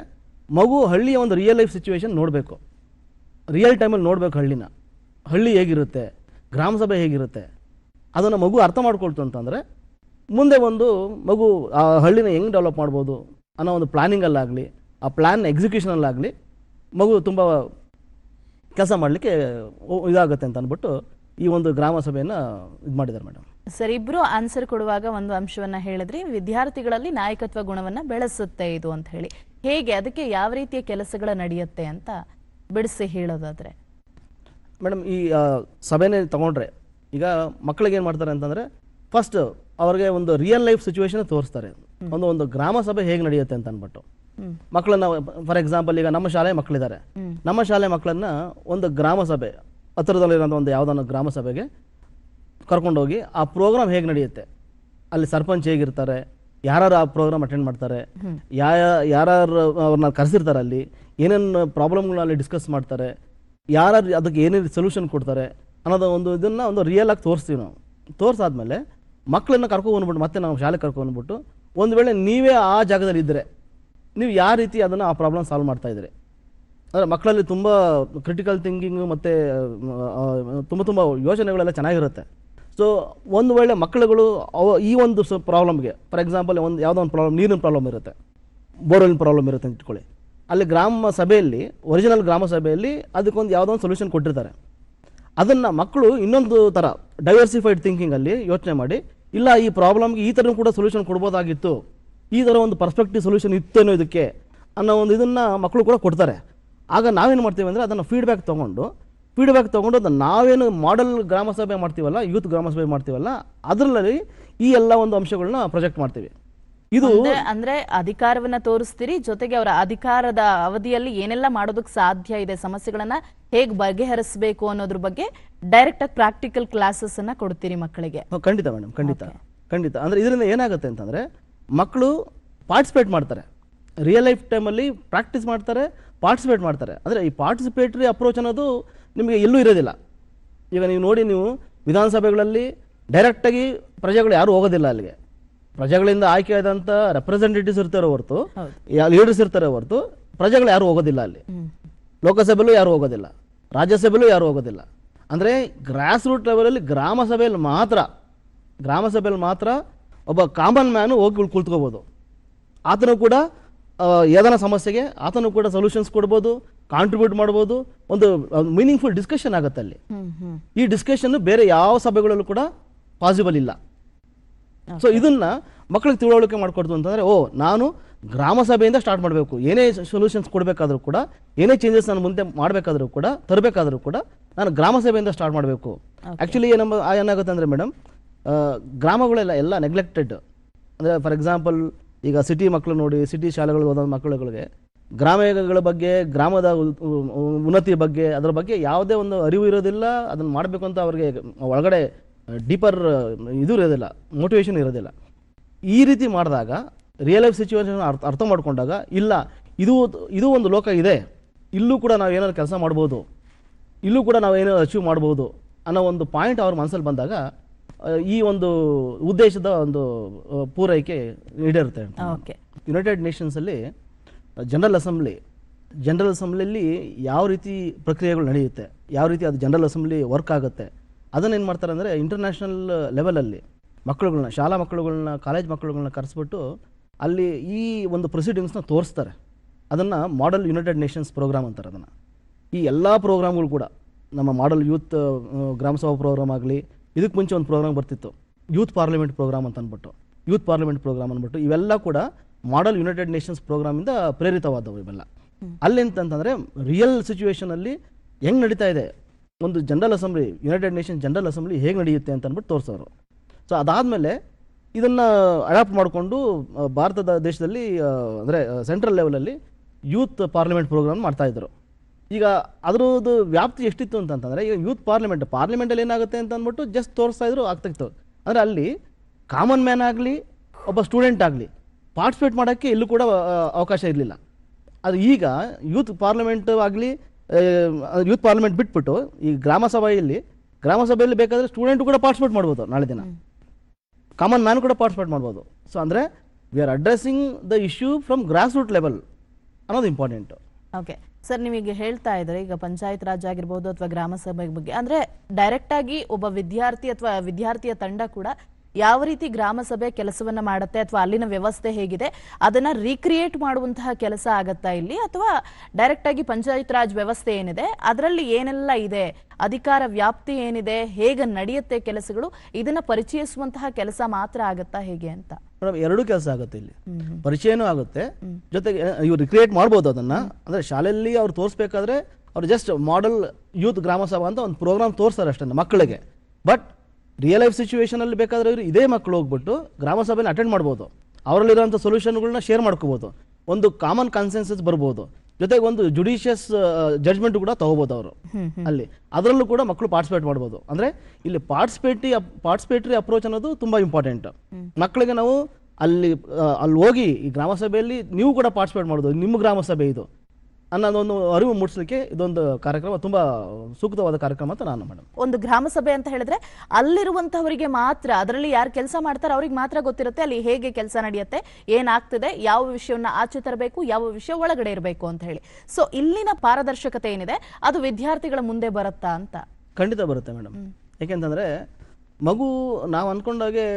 ಮಗು ಹಳ್ಳಿಯ ಒಂದು ರಿಯಲ್ ಲೈಫ್ ಸಿಚುವೇಶನ್ ನೋಡಬೇಕು. ರಿಯಲ್ ಟೈಮಲ್ಲಿ ನೋಡಬೇಕು ಹಳ್ಳಿನ. ಹಳ್ಳಿ ಹೇಗಿರುತ್ತೆ, ಗ್ರಾಮ ಸಭೆ ಹೇಗಿರುತ್ತೆ, ಅದನ್ನು ಮಗು ಅರ್ಥ ಮಾಡ್ಕೊಳ್ತು ಅಂತಂದರೆ, ಮುಂದೆ ಒಂದು ಮಗು ಆ ಹಳ್ಳಿನ ಹೆಂಗೆ ಡೆವಲಪ್ ಮಾಡ್ಬೋದು ಅನ್ನೋ ಒಂದು ಪ್ಲಾನಿಂಗಲ್ಲಾಗಲಿ ಆ ಪ್ಲ್ಯಾನ್ ಎಕ್ಸಿಕ್ಯೂಷನಲ್ಲಾಗಲಿ ಮಗು ತುಂಬ ಕೆಲಸ ಮಾಡಲಿಕ್ಕೆ ಇದಾಗುತ್ತೆ ಅಂತ ಅಂದ್ಬಿಟ್ಟು ಈ ಒಂದು ಗ್ರಾಮ ಸಭೆಯನ್ನು ಇದು ಮಾಡಿದ್ದಾರೆ ಮೇಡಮ್. ಸರ್ ಇಬ್ರು ಆನ್ಸರ್ ಕೊಡುವಾಗ ಒಂದು ಅಂಶವನ್ನ ಹೇಳಿದ್ರಿ. ವಿದ್ಯಾರ್ಥಿಗಳಲ್ಲಿ ನಾಯಕತ್ವ ಗುಣವನ್ನ ಬೆಳೆಸುತ್ತೆ ಇದು ಅಂತ ಹೇಳಿ. ಹೇಗೆ ಅದಕ್ಕೆ ಯಾವ ರೀತಿಯ ಕೆಲಸಗಳ ನಡೆಯುತ್ತೆ ಅಂತ ಬಿಡಿಸಿ ಹೇಳೋದಾದ್ರೆ. ಮೇಡಮ್ ಈ ಸಭೆನೇ ತಗೊಂಡ್ರೆ ಈಗ ಮಕ್ಕಳಿಗೆ ಏನು ಮಾಡ್ತಾರೆ ಅಂತಂದರೆ ಫಸ್ಟ್ ಅವ್ರಿಗೆ ಒಂದು ರಿಯಲ್ ಲೈಫ್ ಸಿಚುವೇಶನ್ ತೋರಿಸ್ತಾರೆ. ಒಂದು ಒಂದು ಗ್ರಾಮ ಸಭೆ ಹೇಗೆ ನಡೆಯುತ್ತೆ ಅಂತ ಅಂದ್ಬಿಟ್ಟು ಮಕ್ಕಳನ್ನ ಫಾರ್ ಎಕ್ಸಾಂಪಲ್ ಈಗ ನಮ್ಮ ಶಾಲೆ ಮಕ್ಕಳಿದ್ದಾರೆ. ನಮ್ಮ ಶಾಲೆ ಮಕ್ಕಳನ್ನ ಒಂದು ಗ್ರಾಮ ಸಭೆ ಹತ್ತಿರದಲ್ಲಿರೋ ಒಂದು ಯಾವುದೋ ಗ್ರಾಮ ಸಭೆಗೆ ಕರ್ಕೊಂಡೋಗಿ ಆ ಪ್ರೋಗ್ರಾಮ್ ಹೇಗೆ ನಡೆಯುತ್ತೆ? ಅಲ್ಲಿ ಸರ್ಪಂಚ್ ಹೇಗಿರ್ತಾರೆ? ಯಾರು ಆ ಪ್ರೋಗ್ರಾಮ್ ಅಟೆಂಡ್ ಮಾಡ್ತಾರೆ? ಯಾ ಯಾರು ಅವ್ರನ್ನ ಕರೆಸಿರ್ತಾರೆ ಅಲ್ಲಿ? ಏನೇನು ಪ್ರಾಬ್ಲಮ್ಗಳನ್ನ ಅಲ್ಲಿ ಡಿಸ್ಕಸ್ ಮಾಡ್ತಾರೆ? ಯಾರು ಅದಕ್ಕೆ ಏನೇನು ಸೊಲ್ಯೂಷನ್ ಕೊಡ್ತಾರೆ? ಅನ್ನೋದು ಒಂದು ಇದನ್ನು ಒಂದು ರಿಯಲ್ ಆಗಿ ತೋರಿಸ್ತೀವಿ ನಾವು. ತೋರಿಸಾದ್ಮೇಲೆ ಮಕ್ಕಳನ್ನ ಕರ್ಕೊಂಡ್ಬಂದ್ಬಿಟ್ಟು ಮತ್ತೆ ನಾವು ಶಾಲೆ ಕರ್ಕೊಂಡ್ಬಿಟ್ಟು ಒಂದು ವೇಳೆ ನೀವೇ ಆ ಜಾಗದಲ್ಲಿ ಇದ್ದರೆ ನೀವು ಯಾವ ರೀತಿ ಅದನ್ನು ಆ ಪ್ರಾಬ್ಲಮ್ ಸಾಲ್ವ್ ಮಾಡ್ತಾ ಇದ್ದೀರಿ? ಅಂದರೆ ಮಕ್ಕಳಲ್ಲಿ ತುಂಬ ಕ್ರಿಟಿಕಲ್ ಥಿಂಕಿಂಗು ಮತ್ತು ತುಂಬ ತುಂಬ ಯೋಚನೆಗಳೆಲ್ಲ ಚೆನ್ನಾಗಿರುತ್ತೆ. ಸೊ ಒಂದು ವೇಳೆ ಮಕ್ಕಳುಗಳು ಅವ, ಈ ಒಂದು ಸ ಪ್ರಾಬ್ಲಮ್ಗೆ ಫಾರ್ ಎಕ್ಸಾಂಪಲ್ ಒಂದು ಯಾವುದೋ ಒಂದು ಪ್ರಾಬ್ಲಮ್ ನೀರಿನ ಪ್ರಾಬ್ಲಮ್ ಇರುತ್ತೆ. ಬೋರ್ವೆಲ್ ಪ್ರಾಬ್ಲಮ್ ಇರುತ್ತೆ ಅಂತ ಇಟ್ಕೊಳ್ಳಿ. ಅಲ್ಲಿ ಗ್ರಾಮ ಸಭೆಯಲ್ಲಿ ಒರಿಜಿನಲ್ ಗ್ರಾಮ ಸಭೆಯಲ್ಲಿ ಅದಕ್ಕೊಂದು ಯಾವುದೋ ಒಂದು ಸೊಲ್ಯೂಷನ್ ಕೊಟ್ಟಿರ್ತಾರೆ. ಅದನ್ನು ಮಕ್ಕಳು ಇನ್ನೊಂದು ಥರ ಡೈವರ್ಸಿಫೈಡ್ ಥಿಂಕಿಂಗಲ್ಲಿ ಯೋಚನೆ ಮಾಡಿ, ಇಲ್ಲ ಈ ಪ್ರಾಬ್ಲಮ್ಗೆ ಈ ಥರ ಕೂಡ ಸೊಲ್ಯೂಷನ್ ಕೊಡ್ಬೋದಾಗಿತ್ತು. ಈ ಥರ ಒಂದು ಪರ್ಸ್ಪೆಕ್ಟಿವ್ ಸೊಲ್ಯೂಷನ್ ಇತ್ತೇನೋ ಇದಕ್ಕೆ ಅನ್ನೋ ಒಂದು ಇದನ್ನು ಮಕ್ಕಳು ಕೂಡ ಕೊಡ್ತಾರೆ. ಆಗ ನಾವೇನು ಮಾಡ್ತೀವಿ ಅಂದರೆ ಅದನ್ನು ಫೀಡ್ಬ್ಯಾಕ್ ತೊಗೊಂಡು ಫೀಡ್ಬ್ಯಾಕ್ ತೊಗೊಂಡು ಅದನ್ನು ನಾವೇನು ಮಾಡೆಲ್ ಗ್ರಾಮ ಸಭೆ ಮಾಡ್ತೀವಲ್ಲ ಯೂತ್ ಗ್ರಾಮ ಸಭೆ ಮಾಡ್ತೀವಲ್ಲ ಅದರಲ್ಲಿ ಈ ಎಲ್ಲ ಒಂದು ಅಂಶಗಳನ್ನ ಪ್ರೊಜೆಕ್ಟ್ ಮಾಡ್ತೀವಿ. ಇದು ಅಂದ್ರೆ ಅಂದ್ರೆ ಅಧಿಕಾರವನ್ನ ತೋರಿಸ್ತೀರಿ ಜೊತೆಗೆ ಅವರ ಅಧಿಕಾರದ ಅವಧಿಯಲ್ಲಿ ಏನೆಲ್ಲ ಮಾಡೋದಕ್ಕೆ ಸಾಧ್ಯ ಇದೆ ಸಮಸ್ಯೆಗಳನ್ನ ಹೇಗೆ ಬಗೆಹರಿಸಬೇಕು ಅನ್ನೋದ್ರ ಬಗ್ಗೆ ಡೈರೆಕ್ಟ್ ಆಗಿ ಪ್ರಾಕ್ಟಿಕಲ್ ಕ್ಲಾಸಸ್ ಅನ್ನ ಕೊಡ್ತೀರಿ ಮಕ್ಕಳಿಗೆ. ಖಂಡಿತ ಮೇಡಮ್ ಖಂಡಿತ. ಖಂಡಿತ. ಅಂದ್ರೆ ಇದರಿಂದ ಏನಾಗುತ್ತೆ ಅಂತಂದರೆ ಮಕ್ಕಳು ಪಾರ್ಟಿಸಿಪೇಟ್ ಮಾಡ್ತಾರೆ. ರಿಯಲ್ ಲೈಫ್ ಟೈಮಲ್ಲಿ ಪ್ರಾಕ್ಟೀಸ್ ಮಾಡ್ತಾರೆ ಪಾರ್ಟಿಸಿಪೇಟ್ ಮಾಡ್ತಾರೆ. ಅಂದರೆ ಈ ಪಾರ್ಟಿಸಿಪೇಟ್ರಿ ಅಪ್ರೋಚ್ ಅನ್ನೋದು ನಿಮಗೆ ಎಲ್ಲೂ ಇರೋದಿಲ್ಲ. ಈಗ ನೀವು ನೋಡಿ ನೀವು ವಿಧಾನಸಭೆಗಳಲ್ಲಿ ಡೈರೆಕ್ಟಾಗಿ ಪ್ರಜೆಗಳು ಯಾರು ಹೋಗೋದಿಲ್ಲ ಅಲ್ಲಿಗೆ. ಪ್ರಜೆಗಳಿಂದ ಆಯ್ಕೆಯಾದಂಥ ರೆಪ್ರೆಸೆಂಟೇಟಿವ್ಸ್ ಇರ್ತಾರೆ ಹೊರತು ಲೀಡರ್ಸ್ ಇರ್ತಾರೆ ಹೊರತು ಪ್ರಜೆಗಳು ಯಾರು ಹೋಗೋದಿಲ್ಲ ಅಲ್ಲಿ. ಲೋಕಸಭೆಯಲ್ಲೂ ಯಾರು ಹೋಗೋದಿಲ್ಲ. ರಾಜ್ಯಸಭೆಯಲ್ಲೂ ಯಾರು ಹೋಗೋದಿಲ್ಲ. ಅಂದರೆ ಗ್ರಾಸ್ ರೂಟ್ ಲೆವೆಲಲ್ಲಿ ಗ್ರಾಮ ಸಭೆಯಲ್ಲಿ ಮಾತ್ರ ಗ್ರಾಮ ಸಭೆಯಲ್ಲಿ ಮಾತ್ರ ಒಬ್ಬ ಕಾಮನ್ ಮ್ಯಾನು ಹೋಗಿ ಕುಳಿತ್ಕೋಬೋದು. ಆತನು ಕೂಡ ಯಾವ್ದಾನ ಸಮಸ್ಯೆಗೆ ಆತನು ಕೂಡ ಸೊಲ್ಯೂಷನ್ಸ್ ಕೊಡ್ಬೋದು ಕಾಂಟ್ರಿಬ್ಯೂಟ್ ಮಾಡ್ಬೋದು ಒಂದು ಮೀನಿಂಗ್ಫುಲ್ ಡಿಸ್ಕಷನ್ ಆಗುತ್ತೆ ಅಲ್ಲಿ. ಈ ಡಿಸ್ಕಷನ್ ಬೇರೆ ಯಾವ ಸಭೆಗಳಲ್ಲೂ ಕೂಡ ಪಾಸಿಬಲ್ ಇಲ್ಲ. ಸೊ ಇದನ್ನ ಮಕ್ಕಳಿಗೆ ತಿಳುವಳಿಕೆ ಮಾಡಿಕೊಡ್ತು ಅಂತಂದ್ರೆ ಓ ನಾನು ಗ್ರಾಮ ಸಭೆಯಿಂದ ಸ್ಟಾರ್ಟ್ ಮಾಡಬೇಕು. ಏನೇ ಸೊಲ್ಯೂಷನ್ಸ್ ಕೊಡಬೇಕಾದ್ರೂ ಕೂಡ ಏನೇ ಚೇಂಜಸ್ ನಾನು ಮುಂದೆ ಮಾಡಬೇಕಾದ್ರೂ ಕೂಡ ತರಬೇಕಾದ್ರೂ ಕೂಡ ನಾನು ಗ್ರಾಮ ಸಭೆಯಿಂದ ಸ್ಟಾರ್ಟ್ ಮಾಡಬೇಕು. ಆ್ಯಕ್ಚುಲಿ ಏನಮ್ಮ ಏನಾಗುತ್ತೆ ಅಂದರೆ ಮೇಡಮ್ ಗ್ರಾಮಗಳೆಲ್ಲ ಎಲ್ಲ ನೆಗ್ಲೆಕ್ಟೆಡ್ ಅಂದರೆ ಫಾರ್ ಎಕ್ಸಾಂಪಲ್ ಈಗ ಸಿಟಿ ಮಕ್ಕಳು ನೋಡಿ ಸಿಟಿ ಶಾಲೆಗಳು ಹೋದ ಮಕ್ಕಳುಗಳಿಗೆ ಗ್ರಾಮಗಳ ಬಗ್ಗೆ, ಗ್ರಾಮದ ಉನ್ನತಿ ಬಗ್ಗೆ, ಅದರ ಬಗ್ಗೆ ಯಾವುದೇ ಒಂದು ಅರಿವು ಇರೋದಿಲ್ಲ. ಅದನ್ನು ಮಾಡಬೇಕು ಅಂತ ಅವ್ರಿಗೆ ಒಳಗಡೆ ಡೀಪರ್ ಇದು ಇರೋದಿಲ್ಲ ಮೋಟಿವೇಶನ್ ಇರೋದಿಲ್ಲ. ಈ ರೀತಿ ಮಾಡಿದಾಗ ರಿಯಲ್ ಲೈಫ್ ಸಿಚುವೇಶನ್ ಅರ್ಥ ಅರ್ಥ ಮಾಡಿಕೊಂಡಾಗ, ಇಲ್ಲ, ಇದು ಇದು ಒಂದು ಲೋಕ ಇದೆ, ಇಲ್ಲೂ ಕೂಡ ನಾವು ಏನಾದ್ರು ಕೆಲಸ ಮಾಡ್ಬೋದು, ಇಲ್ಲೂ ಕೂಡ ನಾವು ಏನಾದ್ರು ಅಚೀವ್ ಮಾಡ್ಬೋದು ಅನ್ನೋ ಒಂದು ಪಾಯಿಂಟ್ ಅವ್ರ ಮನಸ್ಸಲ್ಲಿ ಬಂದಾಗ ಈ ಒಂದು ಉದ್ದೇಶದ ಒಂದು ಪೂರೈಕೆ ಈಡೇರುತ್ತೆ ಯುನೈಟೆಡ್ ನೇಷನ್ಸ್ ಅಲ್ಲಿ ನೇಷನ್ಸಲ್ಲಿ ಜನರಲ್ ಅಸೆಂಬ್ಲಿ ಜನರಲ್ ಅಸೆಂಬ್ಲಿಯಲ್ಲಿ ಯಾವ ರೀತಿ ಪ್ರಕ್ರಿಯೆಗಳು ನಡೆಯುತ್ತೆ ಯಾವ ರೀತಿ ಅದು ಜನರಲ್ ಅಸೆಂಬ್ಲಿ ವರ್ಕ್ ಆಗುತ್ತೆ ಅದನ್ನ ಏನು ಮಾಡ್ತಾರೆ ಅಂದರೆ ಇಂಟರ್ನ್ಯಾಷನಲ್ ಲೆವೆಲಲ್ಲಿ ಮಕ್ಕಳುಗಳನ್ನ ಶಾಲಾ ಮಕ್ಕಳುಗಳನ್ನ ಕಾಲೇಜ್ ಮಕ್ಕಳುಗಳನ್ನ ಕರೆಸ್ಬಿಟ್ಟು ಅಲ್ಲಿ ಈ ಒಂದು ಪ್ರೊಸೀಡಿಂಗ್ಸ್ನ ತೋರಿಸ್ತಾರೆ. ಅದನ್ನು ಮಾಡೆಲ್ ಯುನೈಟೆಡ್ ನೇಷನ್ಸ್ ಪ್ರೋಗ್ರಾಮ್ ಅಂತಾರೆ ಅದನ್ನು. ಈ ಎಲ್ಲ ಪ್ರೋಗ್ರಾಮ್ಗಳು ಕೂಡ ನಮ್ಮ ಮಾಡೆಲ್ ಯೂತ್ ಗ್ರಾಮಸಭಾ ಪ್ರೋಗ್ರಾಮ್ ಆಗಲಿ ಇದಕ್ಕೆ ಮುಂಚೆ ಒಂದು ಪ್ರೋಗ್ರಾಮ್ ಬರ್ತಿತ್ತು. ಯೂತ್ ಪಾರ್ಲಿಮೆಂಟ್ ಪ್ರೋಗ್ರಾಮ್ ಅಂತ ಅಂದ್ಬಿಟ್ಟು ಯೂತ್ ಪಾರ್ಲಿಮೆಂಟ್ ಪ್ರೋಗ್ರಾಮ್ ಅಂದ್ಬಿಟ್ಟು ಇವೆಲ್ಲ ಕೂಡ ಮಾಡೆಲ್ ಯುನೈಟೆಡ್ ನೇಷನ್ಸ್ ಪ್ರೋಗ್ರಾಮಿಂದ ಪ್ರೇರಿತವಾದವು ಇವೆಲ್ಲ. ಅಲ್ಲಿ ಅಂತಂತಂದರೆ ರಿಯಲ್ ಸಿಚುವೇಶನಲ್ಲಿ ಹೆಂಗೆ ನಡೀತಾ ಇದೆ? ಒಂದು general assembly united nation general assembly ಹೇಗೆ ನಡೆಯುತ್ತೆ ಅಂತ ಅಂದ್ಬಿಟ್ಟು ತೋರಿಸೋರು. ಸೊ ಅದಾದಮೇಲೆ ಇದನ್ನು ಅಡಾಪ್ಟ್ ಮಾಡಿಕೊಂಡು ಭಾರತದ ದೇಶದಲ್ಲಿ ಅಂದರೆ ಸೆಂಟ್ರಲ್ ಲೆವೆಲಲ್ಲಿ ಯೂತ್ ಪಾರ್ಲಿಮೆಂಟ್ ಪ್ರೋಗ್ರಾಮ್ ಮಾಡ್ತಾಯಿದ್ರು ಈಗ ಅದರದ್ದು ವ್ಯಾಪ್ತಿ ಎಷ್ಟಿತ್ತು ಅಂತಂದರೆ ಈಗ ಯೂತ್ ಪಾರ್ಲಿಮೆಂಟ್ ಪಾರ್ಲಿಮೆಂಟಲ್ಲಿ ಏನಾಗುತ್ತೆ ಅಂತ ಅಂದ್ಬಿಟ್ಟು ಜಸ್ಟ್ ತೋರಿಸ್ತಾ ಇದ್ರು ಆಗ್ತಿತ್ತು. ಅಂದರೆ ಅಲ್ಲಿ ಕಾಮನ್ ಮ್ಯಾನ್ ಆಗಲಿ ಒಬ್ಬ ಸ್ಟೂಡೆಂಟ್ ಆಗಲಿ ಪಾರ್ಟಿಸಿಪೇಟ್ ಮಾಡೋಕ್ಕೆ ಎಲ್ಲೂ ಕೂಡ ಅವಕಾಶ ಇರಲಿಲ್ಲ. ಅದು ಈಗ ಯೂತ್ ಪಾರ್ಲಿಮೆಂಟ್ ಆಗಲಿ ಯೂತ್ ಪಾರ್ಲಿಮೆಂಟ್ ಬಿಟ್ಬಿಟ್ಟು ಈ ಗ್ರಾಮ ಸಭೆಯಲ್ಲಿ ಗ್ರಾಮ ಸಭೆಯಲ್ಲಿ ಬೇಕಾದರೆ ಸ್ಟೂಡೆಂಟು ಕೂಡ ಪಾರ್ಟಿಸಿಪೇಟ್ ಮಾಡ್ಬೋದು ನಾಳೆ ದಿನ. ಕಾಮನ್ ಮ್ಯಾನ್ ಕೂಡ ಪಾರ್ಟಿಸಿಪೇಟ್ ಮಾಡ್ಬೋದು. ಸೊ ಅಂದರೆ we are addressing the issue from grass root level ಅನ್ನೋದು ಇಂಪಾರ್ಟೆಂಟು ಓಕೆ ಸರ್ ನೀವೀಗ ಹೇಳ್ತಾ ಇದ್ರೆ, ಈಗ ಪಂಚಾಯತ್ ರಾಜ್ ಆಗಿರ್ಬೋದು ಅಥವಾ ಗ್ರಾಮ ಸಭೆ ಬಗ್ಗೆ, ಅಂದ್ರೆ ಡೈರೆಕ್ಟ್ ಆಗಿ ಒಬ್ಬ ವಿದ್ಯಾರ್ಥಿ ಅಥವಾ ವಿದ್ಯಾರ್ಥಿಯ ತಂಡ ಕೂಡ ಯಾವ ರೀತಿ ಗ್ರಾಮ ಸಭೆ ಕೆಲಸವನ್ನ ಮಾಡುತ್ತೆ ಅಥವಾ ಅಲ್ಲಿನ ವ್ಯವಸ್ಥೆ ಹೇಗಿದೆ ಅದನ್ನ ರೀಕ್ರಿಯೇಟ್ ಮಾಡುವಂತಹ ಕೆಲಸ ಆಗತ್ತಾ ಇಲ್ಲಿ? ಅಥವಾ ಡೈರೆಕ್ಟ್ ಆಗಿ ಪಂಚಾಯತ್ ರಾಜ್ ವ್ಯವಸ್ಥೆ ಏನಿದೆ ಅದರಲ್ಲಿ ಏನೆಲ್ಲ ಇದೆ ಅಧಿಕಾರ ವ್ಯಾಪ್ತಿ ಏನಿದೆ ಹೇಗೆ ನಡೆಯುತ್ತೆ ಕೆಲಸಗಳು ಇದನ್ನ ಪರಿಚಯಿಸುವಂತಹ ಕೆಲಸ ಮಾತ್ರ ಆಗತ್ತಾ ಹೇಗೆ ಅಂತ? ಮೇಡಮ್ ಎರಡೂ ಕೆಲಸ ಆಗುತ್ತೆ ಇಲ್ಲಿ. ಪರಿಚಯನೂ ಆಗುತ್ತೆ. ಜೊತೆಗೆ ಇವ್ರು ರಿಕ್ರಿಯೇಟ್ ಮಾಡ್ಬೋದು ಅದನ್ನ. ಅಂದ್ರೆ ಶಾಲೆಯಲ್ಲಿ ಅವ್ರು ತೋರಿಸ್ಬೇಕಾದ್ರೆ ಅವ್ರು ಜಸ್ಟ್ ಮಾಡೆಲ್ ಯೂತ್ ಗ್ರಾಮ ಸಭಾ ಅಂತ ಒಂದು ಪ್ರೋಗ್ರಾಮ್ ತೋರಿಸ್ತಾರೆ ಅಷ್ಟೇ ಮಕ್ಕಳಿಗೆ. ಬಟ್ ರಿಯಲ್ ಲೈಫ್ ಸಿಚುವೇಶನ್ ಅಲ್ಲಿ ಬೇಕಾದ್ರೆ ಇವರು ಇದೇ ಮಕ್ಕಳು ಹೋಗ್ಬಿಟ್ಟು ಗ್ರಾಮ ಸಭೆನ ಅಟೆಂಡ್ ಮಾಡ್ಬೋದು. ಅವರಲ್ಲಿರುವಂಥ ಸೊಲ್ಯೂಷನ್ಗಳನ್ನ ಶೇರ್ ಮಾಡ್ಕೋಬೋದು. ಒಂದು ಕಾಮನ್ ಕನ್ಸೆನ್ಸಸ್ ಬರ್ಬೋದು. ಜೊತೆಗೆ ಒಂದು ಜುಡಿಷಿಯಸ್ ಜಡ್ಜ್ಮೆಂಟ್ ಕೂಡ ತಗೋಬೋದು ಅವರು. ಅಲ್ಲಿ. ಅದರಲ್ಲೂ ಕೂಡ ಮಕ್ಕಳು ಪಾರ್ಟಿಸಿಪೇಟ್ ಮಾಡ್ಬೋದು. ಅಂದ್ರೆ ಇಲ್ಲಿ ಪಾರ್ಟಿಸಿಪೇಟಿ ಪಾರ್ಟಿಸಿಪೇಟರಿ ಅಪ್ರೋಚ್ ಅನ್ನೋದು ತುಂಬಾ ಇಂಪಾರ್ಟೆಂಟ್ ಮಕ್ಕಳಿಗೆ ನಾವು ಅಲ್ಲಿ ಅಲ್ಲಿ ಹೋಗಿ ಈ ಗ್ರಾಮ ಸಭೆಯಲ್ಲಿ ನೀವು ಕೂಡ ಪಾರ್ಟಿಸಿಪೇಟ್ ಮಾಡೋದು ನಿಮ್ಮ ಗ್ರಾಮ ಸಭೆ ಇದು. ಅನ್ನೋದೊಂದು ಅರಿವು ಮೂಡಿಸಲಿಕ್ಕೆ ಇದೊಂದು ಕಾರ್ಯಕ್ರಮ ತುಂಬಾ ಸೂಕ್ತವಾದ ಕಾರ್ಯಕ್ರಮ ಅಂತ ನಾನು ಮೇಡಮ್ ಒಂದು ಗ್ರಾಮ ಸಭೆ ಅಂತ ಹೇಳಿದ್ರೆ ಅಲ್ಲಿರುವಂತಹವರಿಗೆ ಮಾತ್ರ ಅದರಲ್ಲಿ ಯಾರು ಕೆಲಸ ಮಾಡ್ತಾರೆ ಅವ್ರಿಗೆ ಮಾತ್ರ ಗೊತ್ತಿರುತ್ತೆ ಅಲ್ಲಿ ಹೇಗೆ ಕೆಲಸ ನಡೆಯುತ್ತೆ ಏನಾಗ್ತದೆ ಯಾವ ವಿಷಯವನ್ನ ಆಚೆ ತರಬೇಕು ಯಾವ ವಿಷಯ ಒಳಗಡೆ ಇರಬೇಕು ಅಂತ ಹೇಳಿ. ಸೊ ಇಲ್ಲಿನ ಪಾರದರ್ಶಕತೆ ಏನಿದೆ ಅದು ವಿದ್ಯಾರ್ಥಿಗಳ ಮುಂದೆ ಬರುತ್ತಾ ಅಂತ. ಖಂಡಿತ ಬರುತ್ತೆ ಮೇಡಮ್. ಯಾಕೆಂತಂದ್ರೆ ಮಗು ನಾವು ಅಂದ್ಕೊಂಡಾಗೆ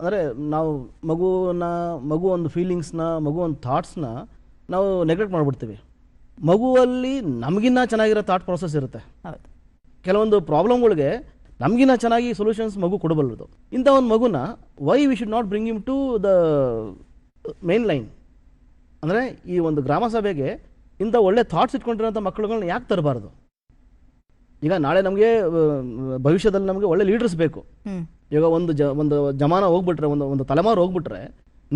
ಅಂದರೆ ನಾವು ಮಗುವನ್ನ ಮಗು ಒಂದು ಫೀಲಿಂಗ್ಸ್ನ ಮಗು ಒಂದು ಥಾಟ್ಸ್ನ ನಾವು ನೆಗ್ಲೆಕ್ಟ್ ಮಾಡಿಬಿಡ್ತೀವಿ. ಮಗುವಲ್ಲಿ ನಮಗಿನ್ನ ಚೆನ್ನಾಗಿರೋ ಥಾಟ್ ಪ್ರಾಸೆಸ್ ಇರುತ್ತೆ. ಕೆಲವೊಂದು ಪ್ರಾಬ್ಲಮ್ಗಳಿಗೆ ನಮಗಿನ್ನ ಚೆನ್ನಾಗಿ ಸೊಲ್ಯೂಷನ್ಸ್ ಮಗು ಕೊಡಬಲ್ಲದು. ಇಂಥ ಒಂದು ಮಗುನ why we should not bring him to the main line ಅಂದರೆ ಈ ಒಂದು ಗ್ರಾಮ ಸಭೆಗೆ ಇಂಥ ಒಳ್ಳೆ ಥಾಟ್ಸ್ ಇಟ್ಕೊಂಡಿರೋಂಥ ಮಕ್ಕಳುಗಳನ್ನ ಯಾಕೆ ತರಬಾರ್ದು? ಈಗ ನಾಳೆ ನಮಗೆ ಭವಿಷ್ಯದಲ್ಲಿ ನಮಗೆ ಒಳ್ಳೆ ಲೀಡರ್ಸ್ ಬೇಕು. ಈಗ ಒಂದು ಜ ಒಂದು ಜಮಾನ ಹೋಗ್ಬಿಟ್ರೆ ಒಂದು ಒಂದು ತಲೆಮಾರು ಹೋಗ್ಬಿಟ್ರೆ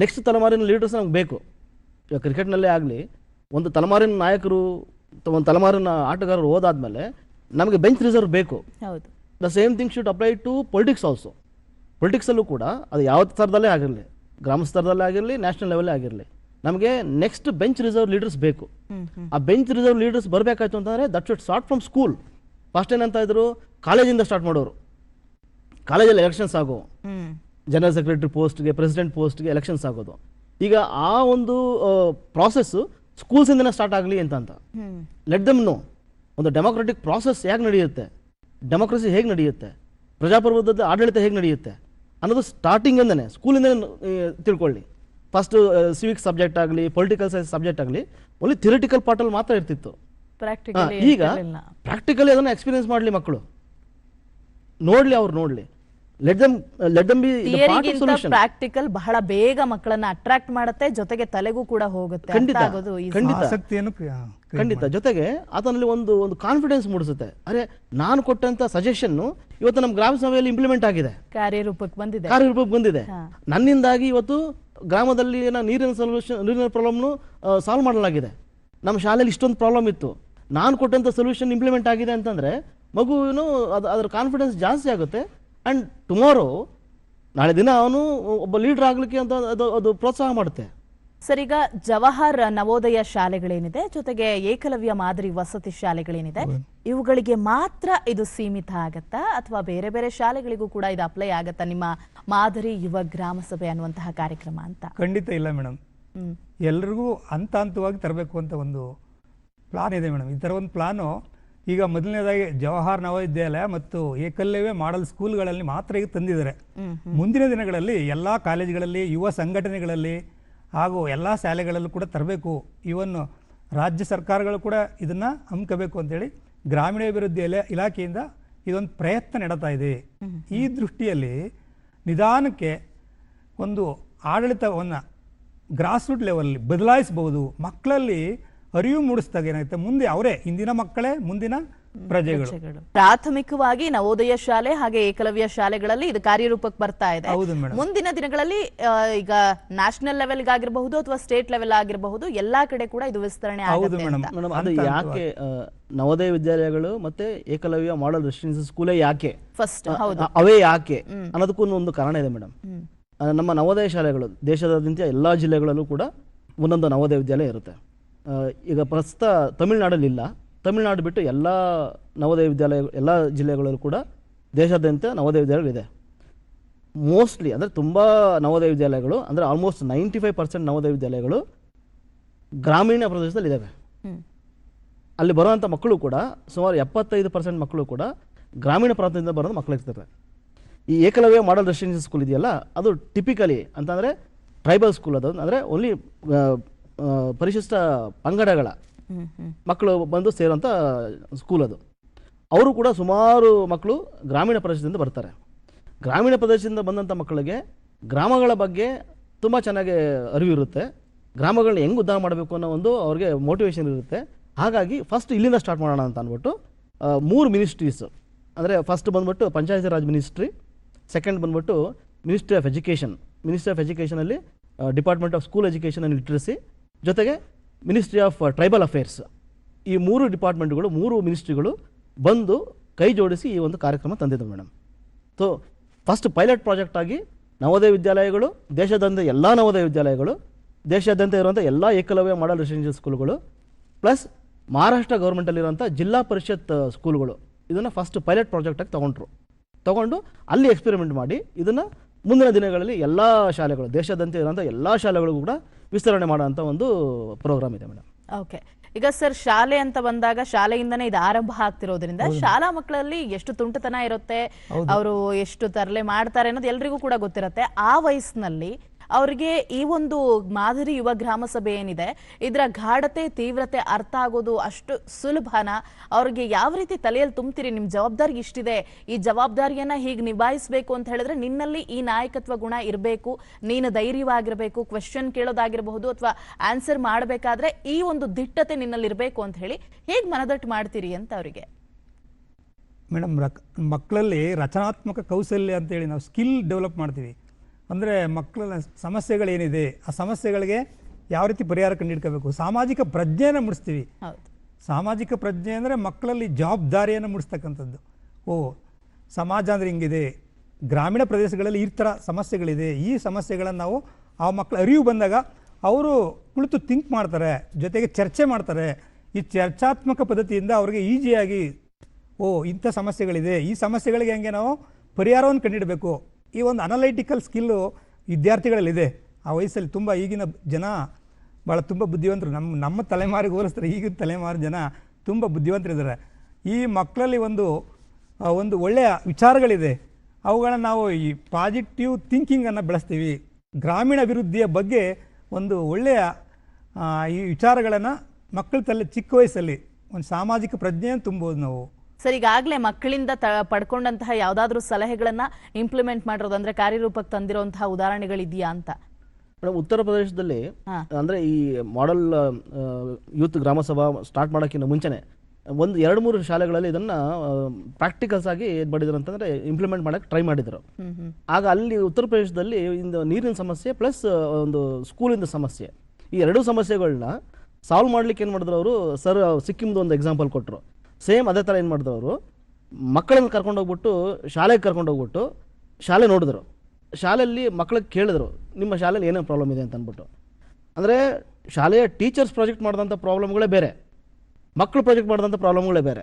ನೆಕ್ಸ್ಟ್ ತಲೆಮಾರಿನ ಲೀಡರ್ಸ್ ನಮ್ಗೆ ಬೇಕು. ಈಗ ಕ್ರಿಕೆಟ್ನಲ್ಲೇ ಆಗಲಿ ಒಂದು ತಲೆಮಾರಿನ ನಾಯಕರು ಒಂದು ತಲೆಮಾರಿನ ಆಟಗಾರರು ಹೋದಾದ್ಮೇಲೆ ನಮಗೆ ಬೆಂಚ್ ರಿಸರ್ವ್ ಬೇಕು. ಹೌದು. The same thing should apply to politics also ಪೊಲಿಟಿಕ್ಸಲ್ಲೂ ಕೂಡ ಅದು ಯಾವ ಸ್ತರದಲ್ಲೇ ಆಗಿರಲಿ ಗ್ರಾಮ ಸ್ತರದಲ್ಲೇ ಆಗಿರಲಿ ನ್ಯಾಷನಲ್ ಲೆವೆಲ್ಲೇ ಆಗಿರಲಿ ನಮಗೆ ನೆಕ್ಸ್ಟ್ ಬೆಂಚ್ ರಿಸರ್ವ್ ಲೀಡರ್ಸ್ ಬೇಕು. ಆ ಬೆಂಚ್ ರಿಸರ್ವ್ ಲೀಡರ್ಸ್ ಬರಬೇಕಾಯ್ತು ಅಂತಂದರೆ that should start from school first ಏನಂತ ಇದ್ರು ಕಾಲೇಜಿಂದ ಸ್ಟಾರ್ಟ್ ಮಾಡೋರು. ಕಾಲೇಜಲ್ಲಿ ಎಲೆಕ್ಷನ್ಸ್ ಆಗೋ ಜನರಲ್ ಸೆಕ್ರೆಟರಿ ಪೋಸ್ಟ್ಗೆ ಪ್ರೆಸಿಡೆಂಟ್ ಪೋಸ್ಟ್ಗೆ ಎಲೆಕ್ಷನ್ಸ್ ಆಗೋದು. ಈಗ ಆ ಒಂದು ಪ್ರಾಸೆಸ್ಸು ಸ್ಕೂಲ್ಸಿಂದನೇ ಸ್ಟಾರ್ಟ್ ಆಗಲಿ ಅಂತ ಅಂತ. ಲೆಟ್ ದಮ್ ನೋ ಒಂದು ಡೆಮೊಕ್ರೆಟಿಕ್ ಪ್ರಾಸೆಸ್ ಹೇಗೆ ನಡೆಯುತ್ತೆ? ಡೆಮೋಕ್ರಸಿ ಹೇಗೆ ನಡೆಯುತ್ತೆ? ಪ್ರಜಾಪ್ರಭುತ್ವದ ಆಡಳಿತ ಹೇಗೆ ನಡೆಯುತ್ತೆ? ಅನ್ನೋದು ಸ್ಟಾರ್ಟಿಂಗಿಂದನೇ ಸ್ಕೂಲಿಂದನೇ ತಿಳ್ಕೊಳ್ಳಿ. ಫಸ್ಟ್ ಸಿವಿಕ್ ಸಬ್ಜೆಕ್ಟ್ ಆಗಲಿ ಪೊಲಿಟಿಕಲ್ ಸೈನ್ಸ್ ಸಬ್ಜೆಕ್ಟ್ ಆಗಲಿ ಓನ್ಲಿ ಥಿಯರಿಟಿಕಲ್ ಪಾರ್ಟಲ್ಲಿ ಮಾತ್ರ ಇರ್ತಿತ್ತು. ಈಗ ಪ್ರಾಕ್ಟಿಕಲಿ ಅದನ್ನು ಎಕ್ಸ್ಪೀರಿಯನ್ಸ್ ಮಾಡಲಿ ಮಕ್ಕಳು. ನೋಡಲಿ ಅವ್ರು ನೋಡಲಿ. Let them let them be part of ಥಿಯರಿಗಿಂತ solution practical ಬಹಳ ಬೇಗ ಮಕ್ಕಳನ್ನ ಅಟ್ರಾಕ್ಟ್ ಮಾಡುತ್ತೆ ಜೊತೆಗೆ ತಲೆಗೂ ಕೂಡ ಹೋಗುತ್ತೆ. ಖಂಡಿತ, ಆಗೋದು ಖಂಡಿತ. ಆಸಕ್ತಿಯನ್ನು ಖಂಡಿತ. ಜೊತೆಗೆ ಆತನಲ್ಲಿ ಒಂದು ಒಂದು ಕಾನ್ಫಿಡೆನ್ಸ್ ಮೂಡಿಸುತ್ತೆ. ಅರೆ ನಾನು ಕೊಟ್ಟಂತ ಸಜೆಷನ್ ಇವತ್ತು ನಮ್ಮ ಗ್ರಾಮ ಸಭೆಯಲ್ಲಿ ಇಂಪ್ಲಿಮೆಂಟ್ ಆಗಿದೆ. ಕಾರ್ಯರೂಪಕ್ಕೆ ಬಂದಿದೆ. ಕಾರ್ಯರೂಪಕ್ಕೆ ಬಂದಿದೆ. ನನ್ನಿಂದಾಗಿ ಇವತ್ತು ಗ್ರಾಮದಲ್ಲಿ ಏನೋ ನೀರಿನ ಸೊಲ್ಯೂಷನ್ ನೀರಿನ ಪ್ರಾಬ್ಲಮ್ನು ಸಾಲ್ವ್ ಮಾಡಲಾಗಿದೆ. ನಮ್ಮ ಶಾಲೆಯಲ್ಲಿ ಇಷ್ಟೊಂದು ಪ್ರಾಬ್ಲಮ್ ಇತ್ತು. ನಾನು ಕೊಟ್ಟಂತ ಸೊಲ್ಯೂಷನ್ ಇಂಪ್ಲಿಮೆಂಟ್ ಆಗಿದೆ ಅಂತಂದ್ರೆ ಮಗುವಿನ ಅದು ಅದರ ಕಾನ್ಫಿಡೆನ್ಸ್ ಜಾಸ್ತಿ ಆಗುತ್ತೆ. ಆ್ಯಂಡ್ ಟುಮಾರೋ ನಾಳೆ ದಿನ ಅವನು ಒಬ್ಬ ಲೀಡರ್ ಆಗಲಿಕ್ಕೆ ಅಂತ ಅದು ಅದು ಪ್ರೋತ್ಸಾಹ ಮಾಡುತ್ತೆ. ಸರ್ ಈಗ ಜವಾಹರ್ ನವೋದಯ ಶಾಲೆಗಳೇನಿದೆ ಜೊತೆಗೆ ಏಕಲವ್ಯ ಮಾದರಿ ವಸತಿ ಶಾಲೆಗಳೇನಿದೆ ಇವುಗಳಿಗೆ ಮಾತ್ರ ಇದು ಸೀಮಿತ ಆಗತ್ತಾ? ಅಥವಾ ಬೇರೆ ಬೇರೆ ಶಾಲೆಗಳಿಗೂ ಕೂಡ ಇದು ಅಪ್ಲೈ ಆಗತ್ತಾ? ನಿಮ್ಮ ಮಾದರಿ ಯುವ ಗ್ರಾಮ ಸಭೆ ಅನ್ನುವಂತಹ ಕಾರ್ಯಕ್ರಮ ಅಂತ. ಖಂಡಿತ ಇಲ್ಲ ಮೇಡಮ್. ಎಲ್ರಿಗೂ ಹಂತ ಹಂತವಾಗಿ ತರಬೇಕು ಅಂತ ಒಂದು ಪ್ಲಾನ್ ಇದೆ ಮೇಡಮ್. ಈ ಥರ ಒಂದು ಪ್ಲಾನು ಈಗ ಮೊದಲನೇದಾಗಿ ಜವಾಹರ್ ನವೋದ್ಯಾಲಯ ಮತ್ತು ಏಕಲ್ಯವೇ ಮಾಡಲ್ ಸ್ಕೂಲ್ಗಳಲ್ಲಿ ಮಾತ್ರ ಈಗ ತಂದಿದ್ದಾರೆ. ಮುಂದಿನ ದಿನಗಳಲ್ಲಿ ಎಲ್ಲ ಕಾಲೇಜುಗಳಲ್ಲಿ ಯುವ ಸಂಘಟನೆಗಳಲ್ಲಿ ಹಾಗೂ ಎಲ್ಲ ಶಾಲೆಗಳಲ್ಲೂ ಕೂಡ ತರಬೇಕು. ಇವನ್ನು ರಾಜ್ಯ ಸರ್ಕಾರಗಳು ಕೂಡ ಇದನ್ನು ಹಮ್ಮಿಕಬೇಕು ಅಂತೇಳಿ ಗ್ರಾಮೀಣಾಭಿವೃದ್ಧಿ ಇಲಾ ಇಲಾಖೆಯಿಂದ ಇದೊಂದು ಪ್ರಯತ್ನ ನಡೀತಾ ಇದೆ. ಈ ದೃಷ್ಟಿಯಲ್ಲಿ ನಿಧಾನಕ್ಕೆ ಒಂದು ಆಡಳಿತವನ್ನು ಗ್ರಾಸ್ರೂಟ್ ರೂಟ್ ಬದಲಾಯಿಸ್ಬೋದು ಬದಲಾಯಿಸಬಹುದು. ಮಕ್ಕಳಲ್ಲಿ ಅರಿವು ಮೂಡಿಸಿದಾಗ ಏನಾಗುತ್ತೆ ಮುಂದೆ ಅವರೇ ಇಂದಿನ ಮಕ್ಕಳೇ ಮುಂದಿನ ಪ್ರಜೆಗಳು. ಪ್ರಾಥಮಿಕವಾಗಿ ನವೋದಯ ಶಾಲೆ ಹಾಗೆ ಏಕಲವ್ಯ ಶಾಲೆಗಳಲ್ಲಿ ಇದು ಕಾರ್ಯರೂಪಕ್ಕೆ ಬರ್ತಾ ಇದೆ. ಹೌದು ಮುಂದಿನ ದಿನಗಳಲ್ಲಿ ಈಗ ನ್ಯಾಷನಲ್ ಲೆವೆಲ್ ಆಗಿರಬಹುದು ಅಥವಾ ಸ್ಟೇಟ್ ಲೆವೆಲ್ ಆಗಿರಬಹುದು ಎಲ್ಲಾ ಕಡೆ ಕೂಡ ಇದು ವಿಸ್ತರಣೆ ಅದು ಯಾಕೆ ನವೋದಯ ವಿದ್ಯಾಲಯಗಳು ಮತ್ತೆ ಏಕಲವ್ಯ ಮಾಡಲ್ ರೆಸಿಡೆನ್ಸಿ ಸ್ಕೂಲೇ ಯಾಕೆ? ಫಸ್ಟ್ ಅವೇ ಯಾಕೆ? ಅನ್ನೋದಕ್ಕೂ ಒಂದು ಕಾರಣ ಇದೆ ಮೇಡಮ್ ನಮ್ಮ ನವೋದಯ ಶಾಲೆಗಳು ದೇಶದಾದ್ಯಂತ ಎಲ್ಲಾ ಜಿಲ್ಲೆಗಳಲ್ಲೂ ಕೂಡ ಒಂದೊಂದು ನವೋದಯ ವಿದ್ಯಾಲಯ ಇರುತ್ತೆ. ಈಗ ಪ್ರಸ್ತುತ ತಮಿಳ್ನಾಡಲ್ಲಿಲ್ಲ. ತಮಿಳುನಾಡು ಬಿಟ್ಟು ಎಲ್ಲ ನವೋದಯ ವಿದ್ಯಾಲಯ ಎಲ್ಲ ಜಿಲ್ಲೆಗಳಲ್ಲೂ ಕೂಡ ದೇಶಾದ್ಯಂತ ನವೋದಯ ವಿದ್ಯಾಲಯಗಳಿದೆ ಮೋಸ್ಟ್ಲಿ ಅಂದರೆ ತುಂಬ ನವೋದಯ ವಿದ್ಯಾಲಯಗಳು ಅಂದರೆ almost ninety five percent Navodaya ವಿದ್ಯಾಲಯಗಳು ಗ್ರಾಮೀಣ ಪ್ರದೇಶದಲ್ಲಿ ಇದ್ದಾವೆ. ಅಲ್ಲಿ ಬರುವಂಥ ಮಕ್ಕಳು ಕೂಡ ಸುಮಾರು ಎಪ್ಪತ್ತೈದು ಪರ್ಸೆಂಟ್ ಮಕ್ಕಳು ಕೂಡ ಗ್ರಾಮೀಣ ಪ್ರಾಂತ್ಯದಿಂದ ಬರೋದು ಮಕ್ಕಳಿರ್ತಾರೆ ಈ ಏಕಲವ್ಯ ಮಾಡಲ್ ರೆಸಿಡೆನ್ಸಿ ಸ್ಕೂಲ್ ಇದೆಯಲ್ಲ ಅದು ಟಿಪಿಕಲಿ ಅಂತಂದರೆ ಟ್ರೈಬಲ್ ಸ್ಕೂಲ್ ಅದು. ಅಂದರೆ ಓನ್ಲಿ ಪರಿಶಿಷ್ಟ ಪಂಗಡಗಳ ಮಕ್ಕಳು ಬಂದು ಸೇರೋಂಥ ಸ್ಕೂಲ್ ಅದು. ಅವರು ಕೂಡ ಸುಮಾರು ಮಕ್ಕಳು ಗ್ರಾಮೀಣ ಪ್ರದೇಶದಿಂದ ಬರ್ತಾರೆ. ಗ್ರಾಮೀಣ ಪ್ರದೇಶದಿಂದ ಬಂದಂಥ ಮಕ್ಕಳಿಗೆ ಗ್ರಾಮಗಳ ಬಗ್ಗೆ ತುಂಬ ಚೆನ್ನಾಗಿ ಅರಿವಿರುತ್ತೆ ಗ್ರಾಮಗಳನ್ನ ಹೆಂಗೆ ಉದ್ದಾರ ಮಾಡಬೇಕು ಅನ್ನೋ ಒಂದು ಅವ್ರಿಗೆ ಮೋಟಿವೇಶನ್ ಇರುತ್ತೆ. ಹಾಗಾಗಿ ಫಸ್ಟ್ ಇಲ್ಲಿಂದ ಸ್ಟಾರ್ಟ್ ಮಾಡೋಣ ಅಂತ ಅಂದ್ಬಿಟ್ಟು ಮೂರು ಮಿನಿಸ್ಟ್ರೀಸ್ ಅಂದರೆ ಫಸ್ಟ್ ಬಂದ್ಬಿಟ್ಟು ಪಂಚಾಯತ್ ರಾಜ್ ಮಿನಿಸ್ಟ್ರಿ ಸೆಕೆಂಡ್ ಬಂದ್ಬಿಟ್ಟು ministry of education ministry of ಎಜುಕೇಷನಲ್ಲಿ department of school education and literacy ಜೊತೆಗೆ ಮಿನಿಸ್ಟ್ರಿ ಆಫ್ ಟ್ರೈಬಲ್ ಅಫೇರ್ಸ್ ಈ ಮೂರು ಡಿಪಾರ್ಟ್ಮೆಂಟ್ಗಳು ಮೂರು ಮಿನಿಸ್ಟ್ರಿಗಳು ಬಂದು ಕೈ ಜೋಡಿಸಿ ಈ ಒಂದು ಕಾರ್ಯಕ್ರಮ ತಂದಿದ್ದವು madam so first pilot project ಆಗಿ ನವೋದಯ ವಿದ್ಯಾಲಯಗಳು, ದೇಶದಂತ ಎಲ್ಲ ನವೋದಯ ವಿದ್ಯಾಲಯಗಳು, ದೇಶಾದ್ಯಂತ ಇರುವಂಥ ಎಲ್ಲ ಏಕಲವ್ಯ ಮಾಡಲ್ ರೆಸಿಡೆನ್ಷಿಯಲ್ ಸ್ಕೂಲ್ಗಳು ಪ್ಲಸ್ ಮಹಾರಾಷ್ಟ್ರ ಗೌರ್ಮೆಂಟಲ್ಲಿರುವಂಥ ಜಿಲ್ಲಾ ಪರಿಷತ್ ಸ್ಕೂಲ್ಗಳು ಇದನ್ನು ಫಸ್ಟ್ ಪೈಲಟ್ ಪ್ರಾಜೆಕ್ಟಾಗಿ ತೊಗೊಂಡ್ರು. ತೊಗೊಂಡು ಅಲ್ಲಿ ಎಕ್ಸ್ಪೆರಿಮೆಂಟ್ ಮಾಡಿ, ಇದನ್ನು ಮುಂದಿನ ದಿನಗಳಲ್ಲಿ ಎಲ್ಲ ಶಾಲೆಗಳು, ದೇಶಾದ್ಯಂತ ಇರುವಂಥ ಎಲ್ಲ ಶಾಲೆಗಳಿಗೂ ಕೂಡ ವಿಸ್ತರಣೆ ಮಾಡುವಂತ ಒಂದು ಪ್ರೋಗ್ರಾಮ್ ಇದೆ ಮೇಡಮ್. ಓಕೆ ಈಗ ಸರ್ ಶಾಲೆ ಅಂತ ಬಂದಾಗ ಶಾಲೆಯಿಂದನೇ ಇದು ಆರಂಭ ಆಗ್ತಿರೋದ್ರಿಂದ ಶಾಲಾ ಮಕ್ಕಳಲ್ಲಿ ಎಷ್ಟು ತುಂಟತನ ಇರುತ್ತೆ ಅವರು ಎಷ್ಟು ತರಲೆ ಮಾಡ್ತಾರೆ ಅನ್ನೋದು ಎಲ್ರಿಗೂ ಕೂಡ ಗೊತ್ತಿರುತ್ತೆ. ಆ ವಯಸ್ಸಿನಲ್ಲಿ ಅವರಿಗೆ ಈ ಒಂದು ಮಾದರಿ ಯುವ ಗ್ರಾಮ ಸಭೆ ಏನಿದೆ, ಇದರ ಗಾಢತೆ ತೀವ್ರತೆ ಅರ್ಥ ಆಗೋದು ಅಷ್ಟು ಸುಲಭನ? ಅವ್ರಿಗೆ ಯಾವ ರೀತಿ ತಲೆಯಲ್ಲಿ ತುಂಬ್ತೀರಿ? ನಿಮ್ ಜವಾಬ್ದಾರಿ ಇಷ್ಟಿದೆ. ಈ ಜವಾಬ್ದಾರಿಯನ್ನ ಹೀಗೆ ನಿಭಾಯಿಸಬೇಕು ಅಂತ ಹೇಳಿದ್ರೆ ನಿನ್ನಲ್ಲಿ ಈ ನಾಯಕತ್ವ ಗುಣ ಇರಬೇಕು, ನೀನು ಧೈರ್ಯವಾಗಿರಬೇಕು ಕ್ವೆಶನ್ ಕೇಳೋದಾಗಿರಬಹುದು ಅಥವಾ ಆನ್ಸರ್ ಮಾಡಬೇಕಾದ್ರೆ ಈ ಒಂದು ದಿಟ್ಟತೆ ನಿನ್ನಲ್ಲಿ ಇರಬೇಕು ಅಂತ ಹೇಳಿ ಹೇಗೆ ಮನದಟ್ಟು ಮಾಡ್ತೀರಿ ಅಂತ ಅವರಿಗೆ? ಮೇಡಮ್ ಮಕ್ಕಳಲ್ಲಿ ರಚನಾತ್ಮಕ ಕೌಶಲ್ಯ ಅಂತೇಳಿ ನಾವು ಸ್ಕಿಲ್ ಡೆವಲಪ್ ಮಾಡ್ತೀವಿ. ಅಂದರೆ ಮಕ್ಕಳ ಸಮಸ್ಯೆಗಳೇನಿದೆ ಆ ಸಮಸ್ಯೆಗಳಿಗೆ ಯಾವ ರೀತಿ ಪರಿಹಾರ ಕಂಡುಹಿಡ್ಕೋಬೇಕು? ಸಾಮಾಜಿಕ ಪ್ರಜ್ಞೆಯನ್ನು ಮುಡಿಸ್ತೀವಿ. ಸಾಮಾಜಿಕ ಪ್ರಜ್ಞೆ ಅಂದರೆ ಮಕ್ಕಳಲ್ಲಿ ಜವಾಬ್ದಾರಿಯನ್ನು ಮುಡಿಸ್ತಕ್ಕಂಥದ್ದು. ಓ ಸಮಾಜ ಅಂದರೆ ಹಿಂಗಿದೆ. ಗ್ರಾಮೀಣ ಪ್ರದೇಶಗಳಲ್ಲಿ ಈ ಥರ ಸಮಸ್ಯೆಗಳಿದೆ. ಈ ಸಮಸ್ಯೆಗಳನ್ನು ನಾವು ಆ ಮಕ್ಕಳ ಅರಿವು ಬಂದಾಗ ಅವರು ಕುಳಿತು ಥಿಂಕ್ ಮಾಡ್ತಾರೆ ಜೊತೆಗೆ ಚರ್ಚೆ ಮಾಡ್ತಾರೆ. ಈ ಚರ್ಚಾತ್ಮಕ ಪದ್ಧತಿಯಿಂದ ಅವ್ರಿಗೆ ಈಸಿಯಾಗಿ ಓ ಇಂಥ ಸಮಸ್ಯೆಗಳಿದೆ. ಈ ಸಮಸ್ಯೆಗಳಿಗೆ ಹಂಗೆ ನಾವು ಪರಿಹಾರವನ್ನು ಕಂಡುಹಿಡಬೇಕು. ಈ ಒಂದು ಅನಲೈಟಿಕಲ್ ಸ್ಕಿಲ್ಲು ವಿದ್ಯಾರ್ಥಿಗಳಲ್ಲಿದೆ. ಆ ವಯಸ್ಸಲ್ಲಿ ತುಂಬ ಈಗಿನ ಜನ ಭಾಳ ತುಂಬ ಬುದ್ಧಿವಂತರು. ನಮ್ಮ ನಮ್ಮ ತಲೆಮಾರಿಗೆ ಹೋಲಿಸಿದ್ರೆ ಈಗಿನ ತಲೆಮಾರು ಜನ ತುಂಬ ಬುದ್ಧಿವಂತರಿದ್ದಾರೆ. ಈ ಮಕ್ಕಳಲ್ಲಿ ಒಂದು ಒಂದು ಒಳ್ಳೆಯ ವಿಚಾರಗಳಿದೆ. ಅವುಗಳನ್ನು ನಾವು ಈ ಪಾಸಿಟಿವ್ ಥಿಂಕಿಂಗನ್ನು ಬೆಳೆಸ್ತೀವಿ. ಗ್ರಾಮೀಣ ಅಭಿವೃದ್ಧಿಯ ಬಗ್ಗೆ ಒಂದು ಒಳ್ಳೆಯ ಈ ವಿಚಾರಗಳನ್ನು ಮಕ್ಕಳ ತಲೆ ಚಿಕ್ಕ ವಯಸ್ಸಲ್ಲಿ, ಒಂದು ಸಾಮಾಜಿಕ ಪ್ರಜ್ಞೆಯನ್ನು ತುಂಬೋದು ನಾವು. ಸರ್ ಈಗಾಗಲೇ ಮಕ್ಕಳಿಂದ ತ ಪಡ್ಕೊಂಡಂತಹ ಯಾವುದಾದ್ರೂ ಸಲಹೆಗಳನ್ನ ಇಂಪ್ಲಿಮೆಂಟ್ ಮಾಡಿರೋದು ಅಂದ್ರೆ ಕಾರ್ಯರೂಪಕ್ಕೆ ತಂದಿರುವಂತಹ ಉದಾಹರಣೆಗಳಿದೆಯಾ ಅಂತ? ಮೇಡಮ್ ಉತ್ತರ ಪ್ರದೇಶದಲ್ಲಿ. ಅಂದರೆ ಈ ಮಾಡೆಲ್ ಯೂತ್ ಗ್ರಾಮಸಭಾ ಸ್ಟಾರ್ಟ್ ಮಾಡೋಕ್ಕಿಂತ ಮುಂಚೆನೆ ಒಂದು ಎರಡು ಮೂರು ಶಾಲೆಗಳಲ್ಲಿ ಇದನ್ನು ಪ್ರಾಕ್ಟಿಕಲ್ಸ್ ಆಗಿ ಏನು ಮಾಡಿದ್ರು ಅಂತಂದರೆ ಇಂಪ್ಲಿಮೆಂಟ್ ಮಾಡೋಕ್ಕೆ ಟ್ರೈ ಮಾಡಿದರು. ಆಗ ಅಲ್ಲಿ ಉತ್ತರ ಪ್ರದೇಶದಲ್ಲಿ ಇಂದು ನೀರಿನ ಸಮಸ್ಯೆ ಪ್ಲಸ್ ಒಂದು ಸ್ಕೂಲಿಂದ ಸಮಸ್ಯೆ. ಈ ಎರಡೂ ಸಮಸ್ಯೆಗಳನ್ನ ಸಾಲ್ವ್ ಮಾಡ್ಲಿಕ್ಕೆ ಏನು ಮಾಡಿದ್ರು ಅವರು? ಸರ್ ಸಿಕ್ಕಿಮ್ದು ಒಂದು ಎಕ್ಸಾಂಪಲ್ ಕೊಟ್ಟರು ಸೇಮ್ ಅದೇ ಥರ ಏನು ಮಾಡಿದ್ರು ಅವರು? ಮಕ್ಕಳನ್ನು ಕರ್ಕೊಂಡೋಗ್ಬಿಟ್ಟು ಶಾಲೆಗೆ ಕರ್ಕೊಂಡೋಗ್ಬಿಟ್ಟು ಶಾಲೆ ನೋಡಿದ್ರು. ಶಾಲೆಯಲ್ಲಿ ಮಕ್ಕಳಿಗೆ ಕೇಳಿದ್ರು, ನಿಮ್ಮ ಶಾಲೆಯಲ್ಲಿ ಏನೇನು ಪ್ರಾಬ್ಲಮ್ ಇದೆ ಅಂತ ಅಂದ್ಬಿಟ್ಟು ಅಂದರೆ ಶಾಲೆಯ ಟೀಚರ್ಸ್ ಪ್ರಾಜೆಕ್ಟ್ ಮಾಡಿದಂಥ ಪ್ರಾಬ್ಲಮ್ಗಳೇ ಬೇರೆ ಮಕ್ಕಳು ಪ್ರಾಜೆಕ್ಟ್ ಮಾಡಿದಂಥ ಪ್ರಾಬ್ಲಮ್ಗಳೇ ಬೇರೆ.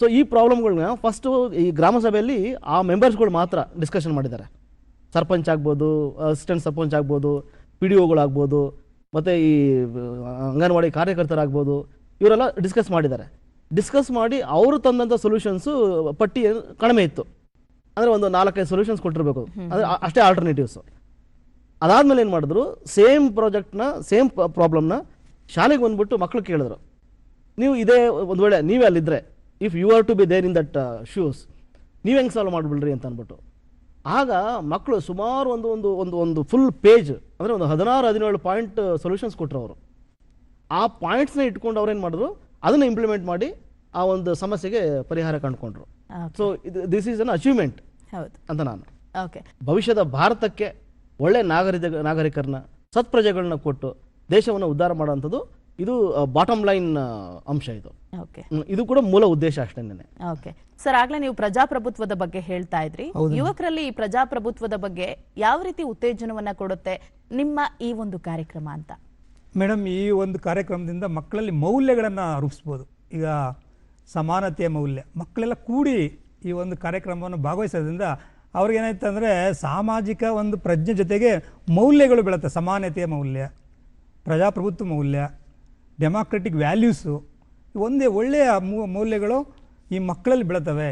ಸೊ ಈ ಪ್ರಾಬ್ಲಮ್ಗಳನ್ನ ಫಸ್ಟು ಈ ಗ್ರಾಮ ಸಭೆಯಲ್ಲಿ ಆ ಮೆಂಬರ್ಸ್ಗಳು ಮಾತ್ರ ಡಿಸ್ಕಷನ್ ಮಾಡಿದ್ದಾರೆ. ಸರ್ಪಂಚ್ ಆಗ್ಬೋದು ಅಸಿಸ್ಟೆಂಟ್ ಸರ್ಪಂಚ್ ಆಗ್ಬೋದು ಪಿ ಡಿ ಒಗಳಾಗ್ಬೋದು ಮತ್ತು ಈ ಅಂಗನವಾಡಿ ಕಾರ್ಯಕರ್ತರಾಗ್ಬೋದು ಇವರೆಲ್ಲ ಡಿಸ್ಕಸ್ ಮಾಡಿದ್ದಾರೆ. ಡಿಸ್ಕಸ್ ಮಾಡಿ ಅವರು ತಂದಂಥ ಸೊಲ್ಯೂಷನ್ಸು ಪಟ್ಟಿ ಕಡಿಮೆ ಇತ್ತು. ಅಂದರೆ ಒಂದು ನಾಲ್ಕೈದು ಸೊಲ್ಯೂಷನ್ಸ್ ಕೊಟ್ಟಿರಬೇಕು. ಅಂದರೆ ಅಷ್ಟೇ ಆಲ್ಟರ್ನೇಟಿವ್ಸು ಅದಾದ್ಮೇಲೆ ಏನು ಮಾಡಿದ್ರು ಸೇಮ್ ಪ್ರಾಜೆಕ್ಟ್ನ ಸೇಮ್ ಪ್ರಾಬ್ಲಮ್ನ ಶಾಲೆಗೆ ಬಂದ್ಬಿಟ್ಟು ಮಕ್ಕಳು ಕೇಳಿದ್ರು. ನೀವು ಇದೇ ಒಂದು ವೇಳೆ ನೀವೇ ಅಲ್ಲಿದ್ದರೆ if you are to be there in that shoes ನೀವು ಹೆಂಗೆ ಸಾಲ್ವ್ ಮಾಡಿಬಿಡ್ರಿ ಅಂತ ಅಂದ್ಬಿಟ್ಟು. ಆಗ ಮಕ್ಕಳು ಸುಮಾರು ಒಂದು ಒಂದು ಒಂದು ಒಂದು ಫುಲ್ ಪೇಜ್ ಅಂದರೆ ಒಂದು ಹದಿನಾರು ಹದಿನೇಳು ಪಾಯಿಂಟ್ ಸೊಲ್ಯೂಷನ್ಸ್ ಕೊಟ್ಟರು ಅವರು. ಆ ಪಾಯಿಂಟ್ಸ್ನ ಇಟ್ಕೊಂಡು ಅವ್ರೇನು ಏನು ಮಾಡಿದ್ರು ಅದನ್ನು ಇಂಪ್ಲಿಮೆಂಟ್ ಮಾಡಿ ಆ ಒಂದು ಸಮಸ್ಯೆಗೆ ಪರಿಹಾರ ಕಂಡುಕೊಂಡ್ರು. ಸೊ ಇದು ದಿಸ್ ಈಸ್ ಅನ್ ಅಚೀವ್ಮೆಂಟ್ ಹೌದು. ಅಂತ ನಾನು. ಓಕೆ ಭವಿಷ್ಯದ ಭಾರತಕ್ಕೆ ಒಳ್ಳೆ ನಾಗರಿಕ ನಾಗರಿಕರನ್ನ ಸತ್ಪ್ರಜೆಗಳನ್ನ ಕೊಟ್ಟು ದೇಶವನ್ನು ಉದ್ಧಾರ ಮಾಡುವಂಥದ್ದು ಇದು ಬಾಟಮ್ ಲೈನ್ ಅಂಶ ಇದು. ಓಕೆ ಇದು ಕೂಡ ಮೂಲ ಉದ್ದೇಶ ಅಷ್ಟೇನೆ ಓಕೆ ಸರ್ ಆಗ್ಲೇ ನೀವು ಪ್ರಜಾಪ್ರಭುತ್ವದ ಬಗ್ಗೆ ಹೇಳ್ತಾ ಇದ್ರಿ. ಯುವಕರಲ್ಲಿ ಈ ಪ್ರಜಾಪ್ರಭುತ್ವದ ಬಗ್ಗೆ ಯಾವ ರೀತಿ ಉತ್ತೇಜನವನ್ನ ಕೊಡುತ್ತೆ ನಿಮ್ಮ ಈ ಒಂದು ಕಾರ್ಯಕ್ರಮ ಅಂತ? ಮೇಡಮ್, ಈ ಒಂದು ಕಾರ್ಯಕ್ರಮದಿಂದ ಮಕ್ಕಳಲ್ಲಿ ಮೌಲ್ಯಗಳನ್ನು ರೂಪಿಸ್ಬೋದು. ಈಗ ಸಮಾನತೆಯ ಮೌಲ್ಯ. ಮಕ್ಕಳೆಲ್ಲ ಕೂಡಿ ಈ ಒಂದು ಕಾರ್ಯಕ್ರಮವನ್ನು ಭಾಗವಹಿಸೋದ್ರಿಂದ ಅವ್ರಿಗೇನಾಯ್ತು ಅಂದರೆ ಸಾಮಾಜಿಕ ಒಂದು ಪ್ರಜ್ಞೆ ಜೊತೆಗೆ ಮೌಲ್ಯಗಳು ಬೆಳುತ್ತೆ. ಸಮಾನತೆಯ ಮೌಲ್ಯ, ಪ್ರಜಾಪ್ರಭುತ್ವ ಮೌಲ್ಯ, ಡೆಮಾಕ್ರೆಟಿಕ್ ವ್ಯಾಲ್ಯೂಸು ಒಂದೇ ಒಳ್ಳೆಯ ಮೌಲ್ಯಗಳು ಈ ಮಕ್ಕಳಲ್ಲಿ ಬೆಳತವೆ.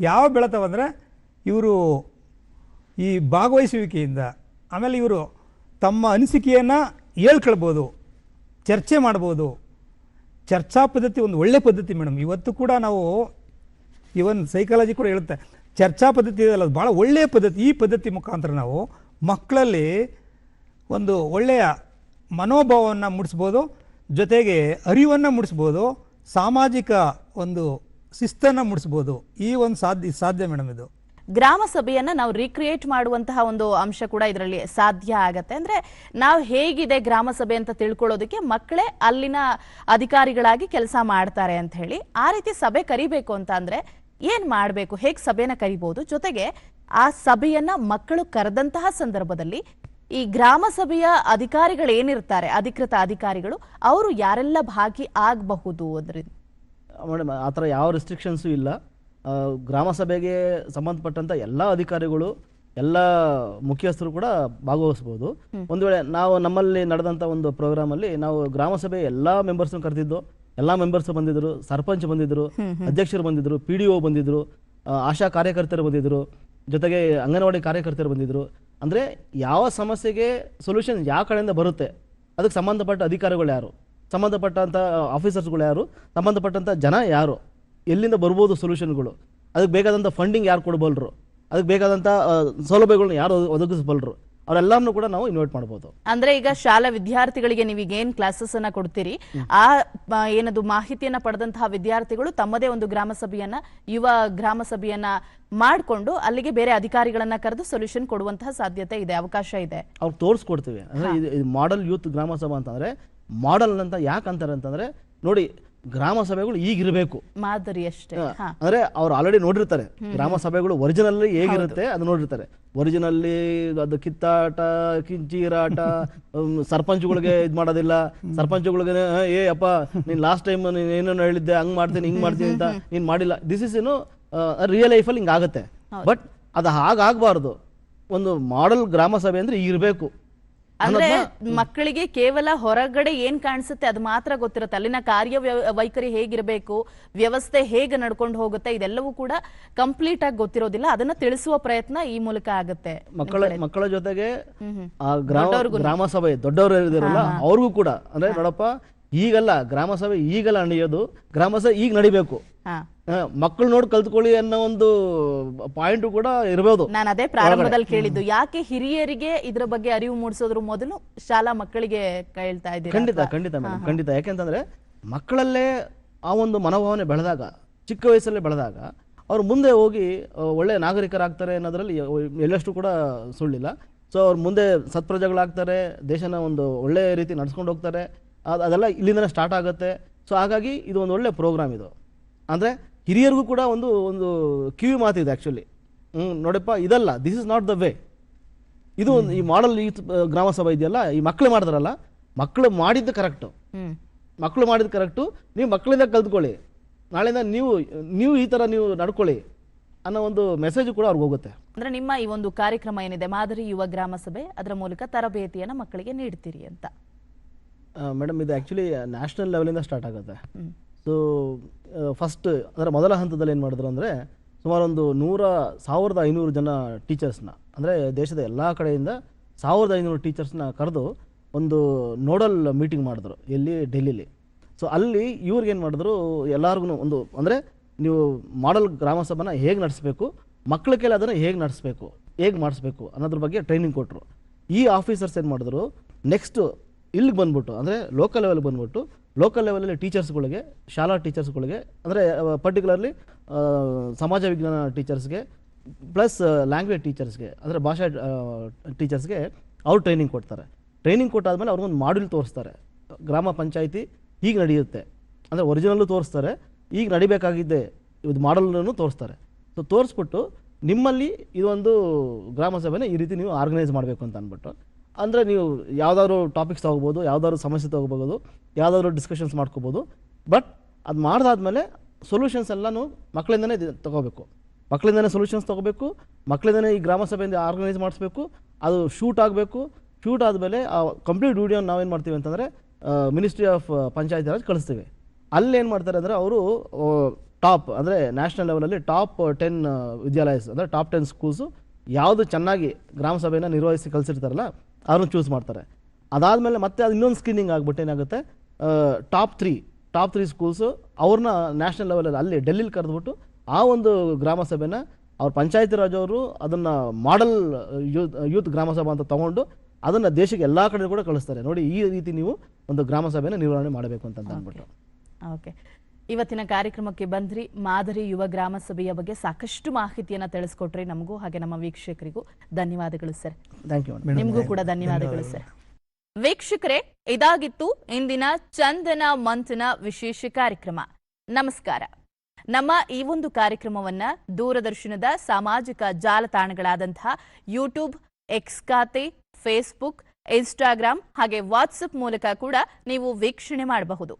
ಯಾವ ಬೆಳತವೆ ಅಂದರೆ ಇವರು ಈ ಭಾಗವಹಿಸುವಿಕೆಯಿಂದ, ಆಮೇಲೆ ಇವರು ತಮ್ಮ ಅನಿಸಿಕೆಯನ್ನು ಹೇಳ್ಕೊಳ್ಬೋದು. ಚರ್ಚೆ ಮಾಡ್ಬೋದು. ಚರ್ಚಾ ಪದ್ಧತಿ ಒಂದು ಒಳ್ಳೆ ಪದ್ಧತಿ ಮೇಡಮ್. ಇವತ್ತು ಕೂಡ ನಾವು ಇವನ್ ಸೈಕಾಲಜಿ ಕೂಡ ಹೇಳುತ್ತೆ. ಚರ್ಚಾ ಪದ್ಧತಿ ಇದೆಯಲ್ಲ, ಅದು ಭಾಳ ಒಳ್ಳೆಯ ಪದ್ಧತಿ. ಈ ಪದ್ಧತಿ ಮುಖಾಂತರ ನಾವು ಮಕ್ಕಳಲ್ಲಿ ಒಂದು ಒಳ್ಳೆಯ ಮನೋಭಾವವನ್ನು ಮೂಡಿಸ್ಬೋದು, ಜೊತೆಗೆ ಅರಿವನ್ನು ಮೂಡಿಸ್ಬೋದು, ಸಾಮಾಜಿಕ ಒಂದು ಶಿಸ್ತನ್ನು ಮೂಡಿಸ್ಬೋದು. ಈ ಒಂದು ಸಾಧ್ಯ ಸಾಧ್ಯ ಮೇಡಮ್ ಇದು. ಗ್ರಾಮ ಸಭೆಯನ್ನ ನಾವು ರೀಕ್ರಿಯೇಟ್ ಮಾಡುವಂತಹ ಒಂದು ಅಂಶ ಕೂಡ ಇದರಲ್ಲಿ ಸಾಧ್ಯ ಆಗತ್ತೆ. ಅಂದ್ರೆ ನಾವು ಹೇಗಿದೆ ಗ್ರಾಮ ಸಭೆ ಅಂತ ತಿಳ್ಕೊಳ್ಳೋದಕ್ಕೆ ಮಕ್ಕಳೇ ಅಲ್ಲಿನ ಅಧಿಕಾರಿಗಳಾಗಿ ಕೆಲಸ ಮಾಡ್ತಾರೆ ಅಂತ ಹೇಳಿ ಆ ರೀತಿ ಸಭೆ ಕರಿಬೇಕು ಅಂತ ಅಂದ್ರೆ ಏನ್ ಮಾಡಬೇಕು, ಹೇಗೆ ಸಭೆನ ಕರಿಬಹುದು ಜೊತೆಗೆ ಆ ಸಭೆಯನ್ನ ಮಕ್ಕಳು ಕರೆದಂತಹ ಸಂದರ್ಭದಲ್ಲಿ ಈ ಗ್ರಾಮ ಸಭೆಯ ಅಧಿಕಾರಿಗಳು ಏನಿರ್ತಾರೆ, ಅಧಿಕೃತ ಅಧಿಕಾರಿಗಳು, ಅವರು ಯಾರೆಲ್ಲ ಭಾಗಿ ಆಗಬಹುದು ಅದರಿಂದ ಮೇಡಮ್ ಆ ಥರ ಯಾವ ರೆಸ್ಟ್ರಿಕ್ಷನ್ಸು ಇಲ್ಲ. ಗ್ರಾಮ ಸಭೆಗೆ ಸಂಬಂಧಪಟ್ಟಂತ ಎಲ್ಲ ಅಧಿಕಾರಿಗಳು ಎಲ್ಲ ಮುಖ್ಯಸ್ಥರು ಕೂಡ ಭಾಗವಹಿಸಬಹುದು ಒಂದು ವೇಳೆ ನಾವು ನಮ್ಮಲ್ಲಿ ನಡೆದಂತ ಒಂದು ಪ್ರೋಗ್ರಾಮ್ ಅಲ್ಲಿ ನಾವು ಗ್ರಾಮ ಸಭೆ ಎಲ್ಲ ಮೆಂಬರ್ಸ್ ಕರೆದಿದ್ದು ಎಲ್ಲಾ ಮೆಂಬರ್ಸ್ ಬಂದಿದ್ರು ಸರ್ಪಂಚ್ ಬಂದಿದ್ರು ಅಧ್ಯಕ್ಷರು ಬಂದಿದ್ರು ಪಿ ಡಿ ಒ ಬಂದಿದ್ರು ಆಶಾ ಕಾರ್ಯಕರ್ತರು ಬಂದಿದ್ರು ಜೊತೆಗೆ ಅಂಗನವಾಡಿ ಕಾರ್ಯಕರ್ತರು ಬಂದಿದ್ರು. ಅಂದ್ರೆ ಯಾವ ಸಮಸ್ಯೆಗೆ ಸೊಲ್ಯೂಷನ್ ಯಾವ ಕಡೆಯಿಂದ ಬರುತ್ತೆ ಅದಕ್ಕೆ ಸಂಬಂಧಪಟ್ಟ ಅಧಿಕಾರಿಗಳು ಯಾರು ಸಂಬಂಧಪಟ್ಟಂಥ ಆಫೀಸರ್ಸ್ಗಳು ಯಾರು ಸಂಬಂಧಪಟ್ಟಂತ ಜನ ಯಾರು ಎಲ್ಲಿಂದ ಬರ್ಬೋದು ಸೊಲ್ಯೂಷನ್ಗಳು ಅದಕ್ಕೆ ಬೇಕಾದಂಥ ಫಂಡಿಂಗ್ ಯಾರು ಕೊಡಬಲ್ಲರು ಅದಕ್ಕೆ ಬೇಕಾದಂಥ ಸೌಲಭ್ಯಗಳನ್ನ ಯಾರು ಒದಗಿಸಬಲ್ಲರು ಅವರೆಲ್ಲರನ್ನೂ ಕೂಡ ನಾವು ಇನ್ವೈಟ್ ಮಾಡ್ಬೋದು. ಅಂದ್ರೆ ಈಗ ಶಾಲಾ ವಿದ್ಯಾರ್ಥಿಗಳಿಗೆ ನೀವೀಗ ಏನ್ ಕ್ಲಾಸಸ್ ಅನ್ನ ಕೊಡ್ತೀರಿ? ಆ ಏನದು ಮಾಹಿತಿಯನ್ನ ಪಡೆದಂತಹ ವಿದ್ಯಾರ್ಥಿಗಳು ತಮ್ಮದೇ ಒಂದು ಗ್ರಾಮ ಸಭೆಯನ್ನ ಯುವ ಗ್ರಾಮ ಸಭೆಯನ್ನ ಮಾಡಿಕೊಂಡು ಅಲ್ಲಿಗೆ ಬೇರೆ ಅಧಿಕಾರಿಗಳನ್ನ ಕರೆದು ಸೊಲ್ಯೂಷನ್ ಕೊಡುವಂತಹ ಸಾಧ್ಯತೆ ಇದೆ ಅವಕಾಶ ಇದೆ. ಅವ್ರು ತೋರಿಸ್ಕೊಡ್ತೀವಿ. ಅಂದರೆ ಮಾಡೆಲ್ ಯೂತ್ ಗ್ರಾಮ ಸಭಾ ಅಂತಂದರೆ ಮಾಡೆಲ್ ಅಂತ ಯಾಕೆ ಅಂತಾರೆ ಅಂತಂದರೆ ನೋಡಿ ಗ್ರಾಮ ಸಭೆಗಳು ಈಗಿರಬೇಕು. ಮಾದರಿ ಅಷ್ಟೇ ಅಂದ್ರೆ ಅವ್ರು ಆಲ್ರೆಡಿ ನೋಡಿರ್ತಾರೆ. ಗ್ರಾಮ ಸಭೆಗಳು ಒರಿಜಿನಲ್ ಹೇಗಿರುತ್ತೆ ಅದು ನೋಡಿರ್ತಾರೆ. ಒರಿಜಿನಲ್ಲಿ ಅದು ಕಿತ್ತಾಟ ಕಿಂಚೀರಾಟ ಸರ್ಪಂಚ್ಗಳಿಗೆ ಇದು ಮಾಡೋದಿಲ್ಲ. ಸರ್ಪಂಚ್ಗಳಿಗೆ "ಆ, ಏ ಅಪ್ಪ ನೀನ್ ಲಾಸ್ಟ್ ಟೈಮ್ ನೀನ್ ಏನೋ ಹೇಳಿದ್ದೆ ಹಂಗ್ ಮಾಡ್ತೀನಿ ಹಿಂಗ್ ಮಾಡ್ತೀನಿ ಅಂತ ನೀನ್ ಮಾಡಿಲ್ಲ. ದಿಸ್ ಇಸ್ ಏನು ರಿಯಲ್ ಲೈಫಲ್ಲಿ ಹಿಂಗ್ ಆಗುತ್ತೆ. ಬಟ್ ಅದು ಹಾಗಾಗಬಾರ್ದು. ಒಂದು ಮಾಡಲ್ ಗ್ರಾಮ ಸಭೆ ಅಂದ್ರೆ ಇರಬೇಕು ಅಂದ್ರೆ ಮಕ್ಕಳಿಗೆ ಕೇವಲ ಹೊರಗಡೆ ಏನ್ ಕಾಣಿಸುತ್ತೆ ಅದು ಮಾತ್ರ ಗೊತ್ತಿರುತ್ತೆ. ಅಲ್ಲಿನ ಕಾರ್ಯ ವೈಖರಿ ಹೇಗಿರಬೇಕು ವ್ಯವಸ್ಥೆ ಹೇಗೆ ನಡ್ಕೊಂಡು ಹೋಗುತ್ತೆ ಇದೆಲ್ಲವೂ ಕೂಡ ಕಂಪ್ಲೀಟ್ ಆಗಿ ಗೊತ್ತಿರೋದಿಲ್ಲ. ಅದನ್ನ ತಿಳಿಸುವ ಪ್ರಯತ್ನ ಈ ಮೂಲಕ ಆಗುತ್ತೆ. ಮಕ್ಕಳ ಮಕ್ಕಳ ಜೊತೆಗೆ ಆ ಗ್ರಾಮ ಸಭೆ ದೊಡ್ಡವರು ಇರೋದಿರಲ್ಲ ಅವ್ರಿಗೂ ಕೂಡ. ಅಂದ್ರೆ ನೋಡಪ್ಪ ಈಗಲ್ಲ ಗ್ರಾಮ ಸಭೆ ಈಗಲ್ಲ ನಡೆಯೋದು ಗ್ರಾಮ ಸಭೆ ಈಗ ನಡಿಬೇಕು. ಮಕ್ಕಳು ನೋಡಿ ಕಲ್ತ್ಕೊಳ್ಳಿ ಅನ್ನೋ ಒಂದು ಪಾಯಿಂಟ್ ಕೂಡ ಇರಬಹುದು ನಾನು ಅದೇ ಪ್ರಾರಂಭದಲ್ಲಿ ಕೇಳಿದ್ದು ಯಾಕೆ ಹಿರಿಯರಿಗೆ ಇದ್ರ ಬಗ್ಗೆ ಅರಿವು ಮೂಡಿಸೋದ್ರ ಮೊದಲು ಶಾಲಾ ಮಕ್ಕಳಿಗೆ ಕೇಳ್ತಾ ಇದ್ದೀರಾ ಖಂಡಿತ ಖಂಡಿತ ಮೇಡಮ್ ಖಂಡಿತ. ಯಾಕೆಂತಂದ್ರೆ ಮಕ್ಕಳಲ್ಲೇ ಆ ಒಂದು ಮನೋಭಾವನೆ ಬೆಳೆದಾಗ ಚಿಕ್ಕ ವಯಸ್ಸಲ್ಲೇ ಬೆಳೆದಾಗ ಅವ್ರು ಮುಂದೆ ಹೋಗಿ ಒಳ್ಳೆ ನಾಗರಿಕರಾಗ್ತಾರೆ ಅನ್ನೋದ್ರಲ್ಲಿ ಎಲ್ಲಷ್ಟು ಕೂಡ ಸುಳ್ಳಿಲ್ಲ. ಸೊ ಅವ್ರು ಮುಂದೆ ಸತ್ಪ್ರಜೆಗಳಾಗ್ತಾರೆ ದೇಶನ ಒಂದು ಒಳ್ಳೆ ರೀತಿ ನಡ್ಸ್ಕೊಂಡು ಹೋಗ್ತಾರೆ ಅದ್- ಅದೆಲ್ಲ ಇಲ್ಲಿಂದನೇ ಸ್ಟಾರ್ಟ್ ಆಗುತ್ತೆ. ಸೊ ಹಾಗಾಗಿ ಇದು ಒಂದು ಒಳ್ಳೆ ಪ್ರೋಗ್ರಾಮ್ ಇದು. ಅಂದರೆ ಹಿರಿಯರಿಗೂ ಕೂಡ ಒಂದು ಒಂದು ಕಿವಿ ಮಾತಿದೆ ಆ್ಯಕ್ಚುಲಿ ಹ್ಞೂ ನೋಡಪ್ಪ ಇದಲ್ಲ this is not the way ಇದು ಒಂದು ಈ ಮಾಡಲ್ ಈ ಗ್ರಾಮ ಸಭಾ ಇದೆಯಲ್ಲ ಈ ಮಕ್ಕಳು ಮಾಡಿದ್ರಲ್ಲ ಮಕ್ಕಳು ಮಾಡಿದ್ದು ಕರೆಕ್ಟು ಮಕ್ಕಳು ಮಾಡಿದ್ದು ಕರೆಕ್ಟು ನೀವು ಮಕ್ಕಳಿಂದ ಕಲ್ತ್ಕೊಳ್ಳಿ. ನಾಳೆಯಿಂದ ನೀವು ನೀವು ಈ ಥರ ನೀವು ನಡ್ಕೊಳ್ಳಿ ಅನ್ನೋ ಒಂದು ಮೆಸೇಜ್ ಕೂಡ ಅವ್ರಿಗೆ ಹೋಗುತ್ತೆ. ಅಂದ್ರೆ ನಿಮ್ಮ ಈ ಒಂದು ಕಾರ್ಯಕ್ರಮ ಏನಿದೆ ಮಾದರಿ ಯುವ ಗ್ರಾಮ ಸಭೆ ಅದರ ಮೂಲಕ ತರಬೇತಿಯನ್ನು ಮಕ್ಕಳಿಗೆ ನೀಡ್ತೀರಿ ಅಂತ. ಮೇಡಮ್ ಇದು ಆ್ಯಕ್ಚುಲಿ ನ್ಯಾಷನಲ್ ಲೆವೆಲಿಂದ ಸ್ಟಾರ್ಟ್ ಆಗುತ್ತೆ. ಸೊ ಫಸ್ಟ್ ಅಂದರೆ ಮೊದಲ ಹಂತದಲ್ಲಿ ಏನು ಮಾಡಿದ್ರು ಅಂದರೆ ಸುಮಾರು ಒಂದು ನೂರ ಸಾವಿರದ ಐನೂರು ಜನ ಟೀಚರ್ಸ್ನ ಅಂದರೆ ದೇಶದ ಎಲ್ಲ ಕಡೆಯಿಂದ ಸಾವಿರದ ಐನೂರು ಟೀಚರ್ಸ್ನ ಕರೆದು ಒಂದು ನೋಡಲ್ ಮೀಟಿಂಗ್ ಮಾಡಿದ್ರು, ಎಲ್ಲಿ? ಡೆಲ್ಲಿಲಿ. ಸೊ ಅಲ್ಲಿ ಇವ್ರಿಗೇನು ಮಾಡಿದ್ರು ಎಲ್ಲರಿಗೂ ಒಂದು, ಅಂದರೆ ನೀವು ಮಾಡಲ್ ಗ್ರಾಮ ಸಭಾನ ಹೇಗೆ ನಡೆಸಬೇಕು ಮಕ್ಕಳ ಕೈಲಿ ಅದನ್ನು ಹೇಗೆ ನಡೆಸಬೇಕು, ಹೇಗೆ ಮಾಡಿಸ್ಬೇಕು ಅನ್ನೋದ್ರ ಬಗ್ಗೆ ಟ್ರೈನಿಂಗ್ ಕೊಟ್ಟರು ಈ ಆಫೀಸರ್ಸ್ ಏನು ಮಾಡಿದ್ರು ನೆಕ್ಸ್ಟು ಇಲ್ಲಿಗೆ ಬಂದ್ಬಿಟ್ಟು, ಅಂದರೆ ಲೋಕಲ್ ಲೆವೆಲ್ಗೆ ಬಂದ್ಬಿಟ್ಟು ಲೋಕಲ್ ಲೆವೆಲಲ್ಲಿ ಟೀಚರ್ಸ್ಗಳಿಗೆ ಶಾಲಾ ಟೀಚರ್ಸ್ಗಳಿಗೆ ಅಂದರೆ ಪರ್ಟಿಕ್ಯುಲರ್ಲಿ ಸಮಾಜ ವಿಜ್ಞಾನ ಟೀಚರ್ಸ್ಗೆ ಪ್ಲಸ್ ಲ್ಯಾಂಗ್ವೇಜ್ ಟೀಚರ್ಸ್ಗೆ ಅಂದರೆ ಭಾಷಾ ಟೀಚರ್ಸ್ಗೆ ಅವ್ರು ಟ್ರೈನಿಂಗ್ ಕೊಡ್ತಾರೆ. ಟ್ರೈನಿಂಗ್ ಕೊಟ್ಟಾದ್ಮೇಲೆ ಅವ್ರಿಗೊಂದು ಮಾಡ್ಯೂಲ್ ತೋರಿಸ್ತಾರೆ. ಗ್ರಾಮ ಪಂಚಾಯಿತಿ ಹೀಗೆ ನಡೆಯುತ್ತೆ. ಅಂದರೆ ಒರಿಜಿನಲ್ಲು ತೋರಿಸ್ತಾರೆ. ಈಗ ನಡಿಬೇಕಾಗಿದ್ದೆ ಇದು ಮಾಡಲನ್ನು ತೋರಿಸ್ತಾರೆ. ಸೊ ತೋರಿಸ್ಬಿಟ್ಟು ನಿಮ್ಮಲ್ಲಿ ಇದೊಂದು ಗ್ರಾಮ ಸಭೆನ ಈ ರೀತಿ ನೀವು ಆರ್ಗನೈಸ್ ಮಾಡಬೇಕು ಅಂತ ಅಂದ್ಬಿಟ್ಟು ಅಂದರೆ ನೀವು ಯಾವುದಾದ್ರು ಟಾಪಿಕ್ಸ್ ತೊಗೋಬೋದು, ಯಾವುದಾದ್ರು ಸಮಸ್ಯೆ ತೊಗೋಬೋದು, ಯಾವುದಾದ್ರು ಡಿಸ್ಕಷನ್ಸ್ ಮಾಡ್ಕೋಬೋದು. ಬಟ್ ಅದು ಮಾಡಿದಾದ್ಮೇಲೆ ಸೊಲ್ಯೂಷನ್ಸ್ ಎಲ್ಲನೂ ಮಕ್ಕಳಿಂದನೇ ತೊಗೋಬೇಕು. ಮಕ್ಕಳಿಂದನೇ ಸೊಲ್ಯೂಷನ್ಸ್ ತೊಗೋಬೇಕು ಮಕ್ಕಳಿಂದನೇ ಈ ಗ್ರಾಮ ಸಭೆಯಿಂದ ಆರ್ಗನೈಸ್ ಮಾಡಿಸ್ಬೇಕು, ಅದು ಶೂಟ್ ಆಗಬೇಕು. ಶೂಟ್ ಆದಮೇಲೆ ಆ ಕಂಪ್ಲೀಟ್ ವಿಡಿಯೋನ ನಾವೇನು ಮಾಡ್ತೀವಿ ಅಂತಂದರೆ ಮಿನಿಸ್ಟ್ರಿ ಆಫ್ ಪಂಚಾಯತ್ ರಾಜ್ ಕಳಿಸ್ತೀವಿ. ಅಲ್ಲಿ ಏನು ಮಾಡ್ತಾರೆ ಅಂದರೆ ಅವರು ಟಾಪ್ ಅಂದರೆ ನ್ಯಾಷನಲ್ ಲೆವೆಲಲ್ಲಿ ಟಾಪ್ ಟೆನ್ ವಿದ್ಯಾಲಯಸ್, ಅಂದರೆ ಟಾಪ್ ಟೆನ್ ಸ್ಕೂಲ್ಸು ಯಾವುದು ಚೆನ್ನಾಗಿ ಗ್ರಾಮ ಸಭೆಯನ್ನು ನಿರ್ವಹಿಸಿ ಕಲಿಸಿರ್ತಾರಲ್ಲ ಅವ್ರನ್ನ ಚೂಸ್ ಮಾಡ್ತಾರೆ. ಅದಾದಮೇಲೆ ಮತ್ತೆ ಅದು ಇನ್ನೊಂದು ಸ್ಕ್ರೀನಿಂಗ್ ಆಗಿಬಿಟ್ಟು ಏನಾಗುತ್ತೆ? Top three top three schools ಅವ್ರನ್ನ ನ್ಯಾಷನಲ್ ಲೆವೆಲಲ್ಲಿ ಅಲ್ಲಿ ಡೆಲ್ಲಿಲಿ ಕರೆದ್ಬಿಟ್ಟು ಆ ಒಂದು ಗ್ರಾಮ ಸಭೆನ ಅವ್ರ ಪಂಚಾಯತಿ ರಾಜ್ ಅವರು ಅದನ್ನು ಮಾಡಲ್ ಯೂತ್ ಯೂತ್ ಗ್ರಾಮ ಸಭಾ ಅಂತ ತಗೊಂಡು ಅದನ್ನು ದೇಶಕ್ಕೆ ಎಲ್ಲ ಕಡೆ ಕೂಡ ಕಳಿಸ್ತಾರೆ. ನೋಡಿ ಈ ರೀತಿ ನೀವು ಒಂದು ಗ್ರಾಮ ಸಭೆನ ನಿರ್ವಹಣೆ ಮಾಡಬೇಕು ಅಂತ ಅಂದ್ಬಿಟ್ಟು. ಓಕೆ ಇವತ್ತಿನ ಕಾರ್ಯಕ್ರಮಕ್ಕೆ ಬಂದ್ರಿ ಮಾದರಿ ಯುವ ಗ್ರಾಮ ಸಭೆಯ ಬಗ್ಗೆ ಸಾಕಷ್ಟು ಮಾಹಿತಿಯನ್ನ ತಿಳಿಸ್ಕೊಟ್ರಿ ನಮಗೂ ಹಾಗೆ ನಮ್ಮ ವೀಕ್ಷಕರಿಗೂ ಧನ್ಯವಾದಗಳು ಸರ್. ನಿಮಗೂ ಕೂಡ ಧನ್ಯವಾದಗಳು ಸರ್. ವೀಕ್ಷಕರೇ ಇದಾಗಿತ್ತು ಇಂದಿನ ಚಂದನ ಮಂಥನ ವಿಶೇಷ ಕಾರ್ಯಕ್ರಮ. ನಮಸ್ಕಾರ. ನಮ್ಮ ಈ ಒಂದು ಕಾರ್ಯಕ್ರಮವನ್ನ ದೂರದರ್ಶನದ ಸಾಮಾಜಿಕ ಜಾಲತಾಣಗಳಾದಂತಹ ಯೂಟ್ಯೂಬ್ ಎಕ್ಸ್ ಖಾತೆ ಫೇಸ್ಬುಕ್ ಇನ್ಸ್ಟಾಗ್ರಾಮ್ ಹಾಗೆ ವಾಟ್ಸಪ್ ಮೂಲಕ ಕೂಡ ನೀವು ವೀಕ್ಷಣೆ ಮಾಡಬಹುದು.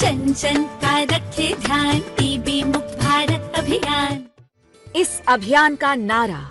जन जन का रखे ध्यान टीबी मुक्त भारत अभियान। इस अभियान का नारा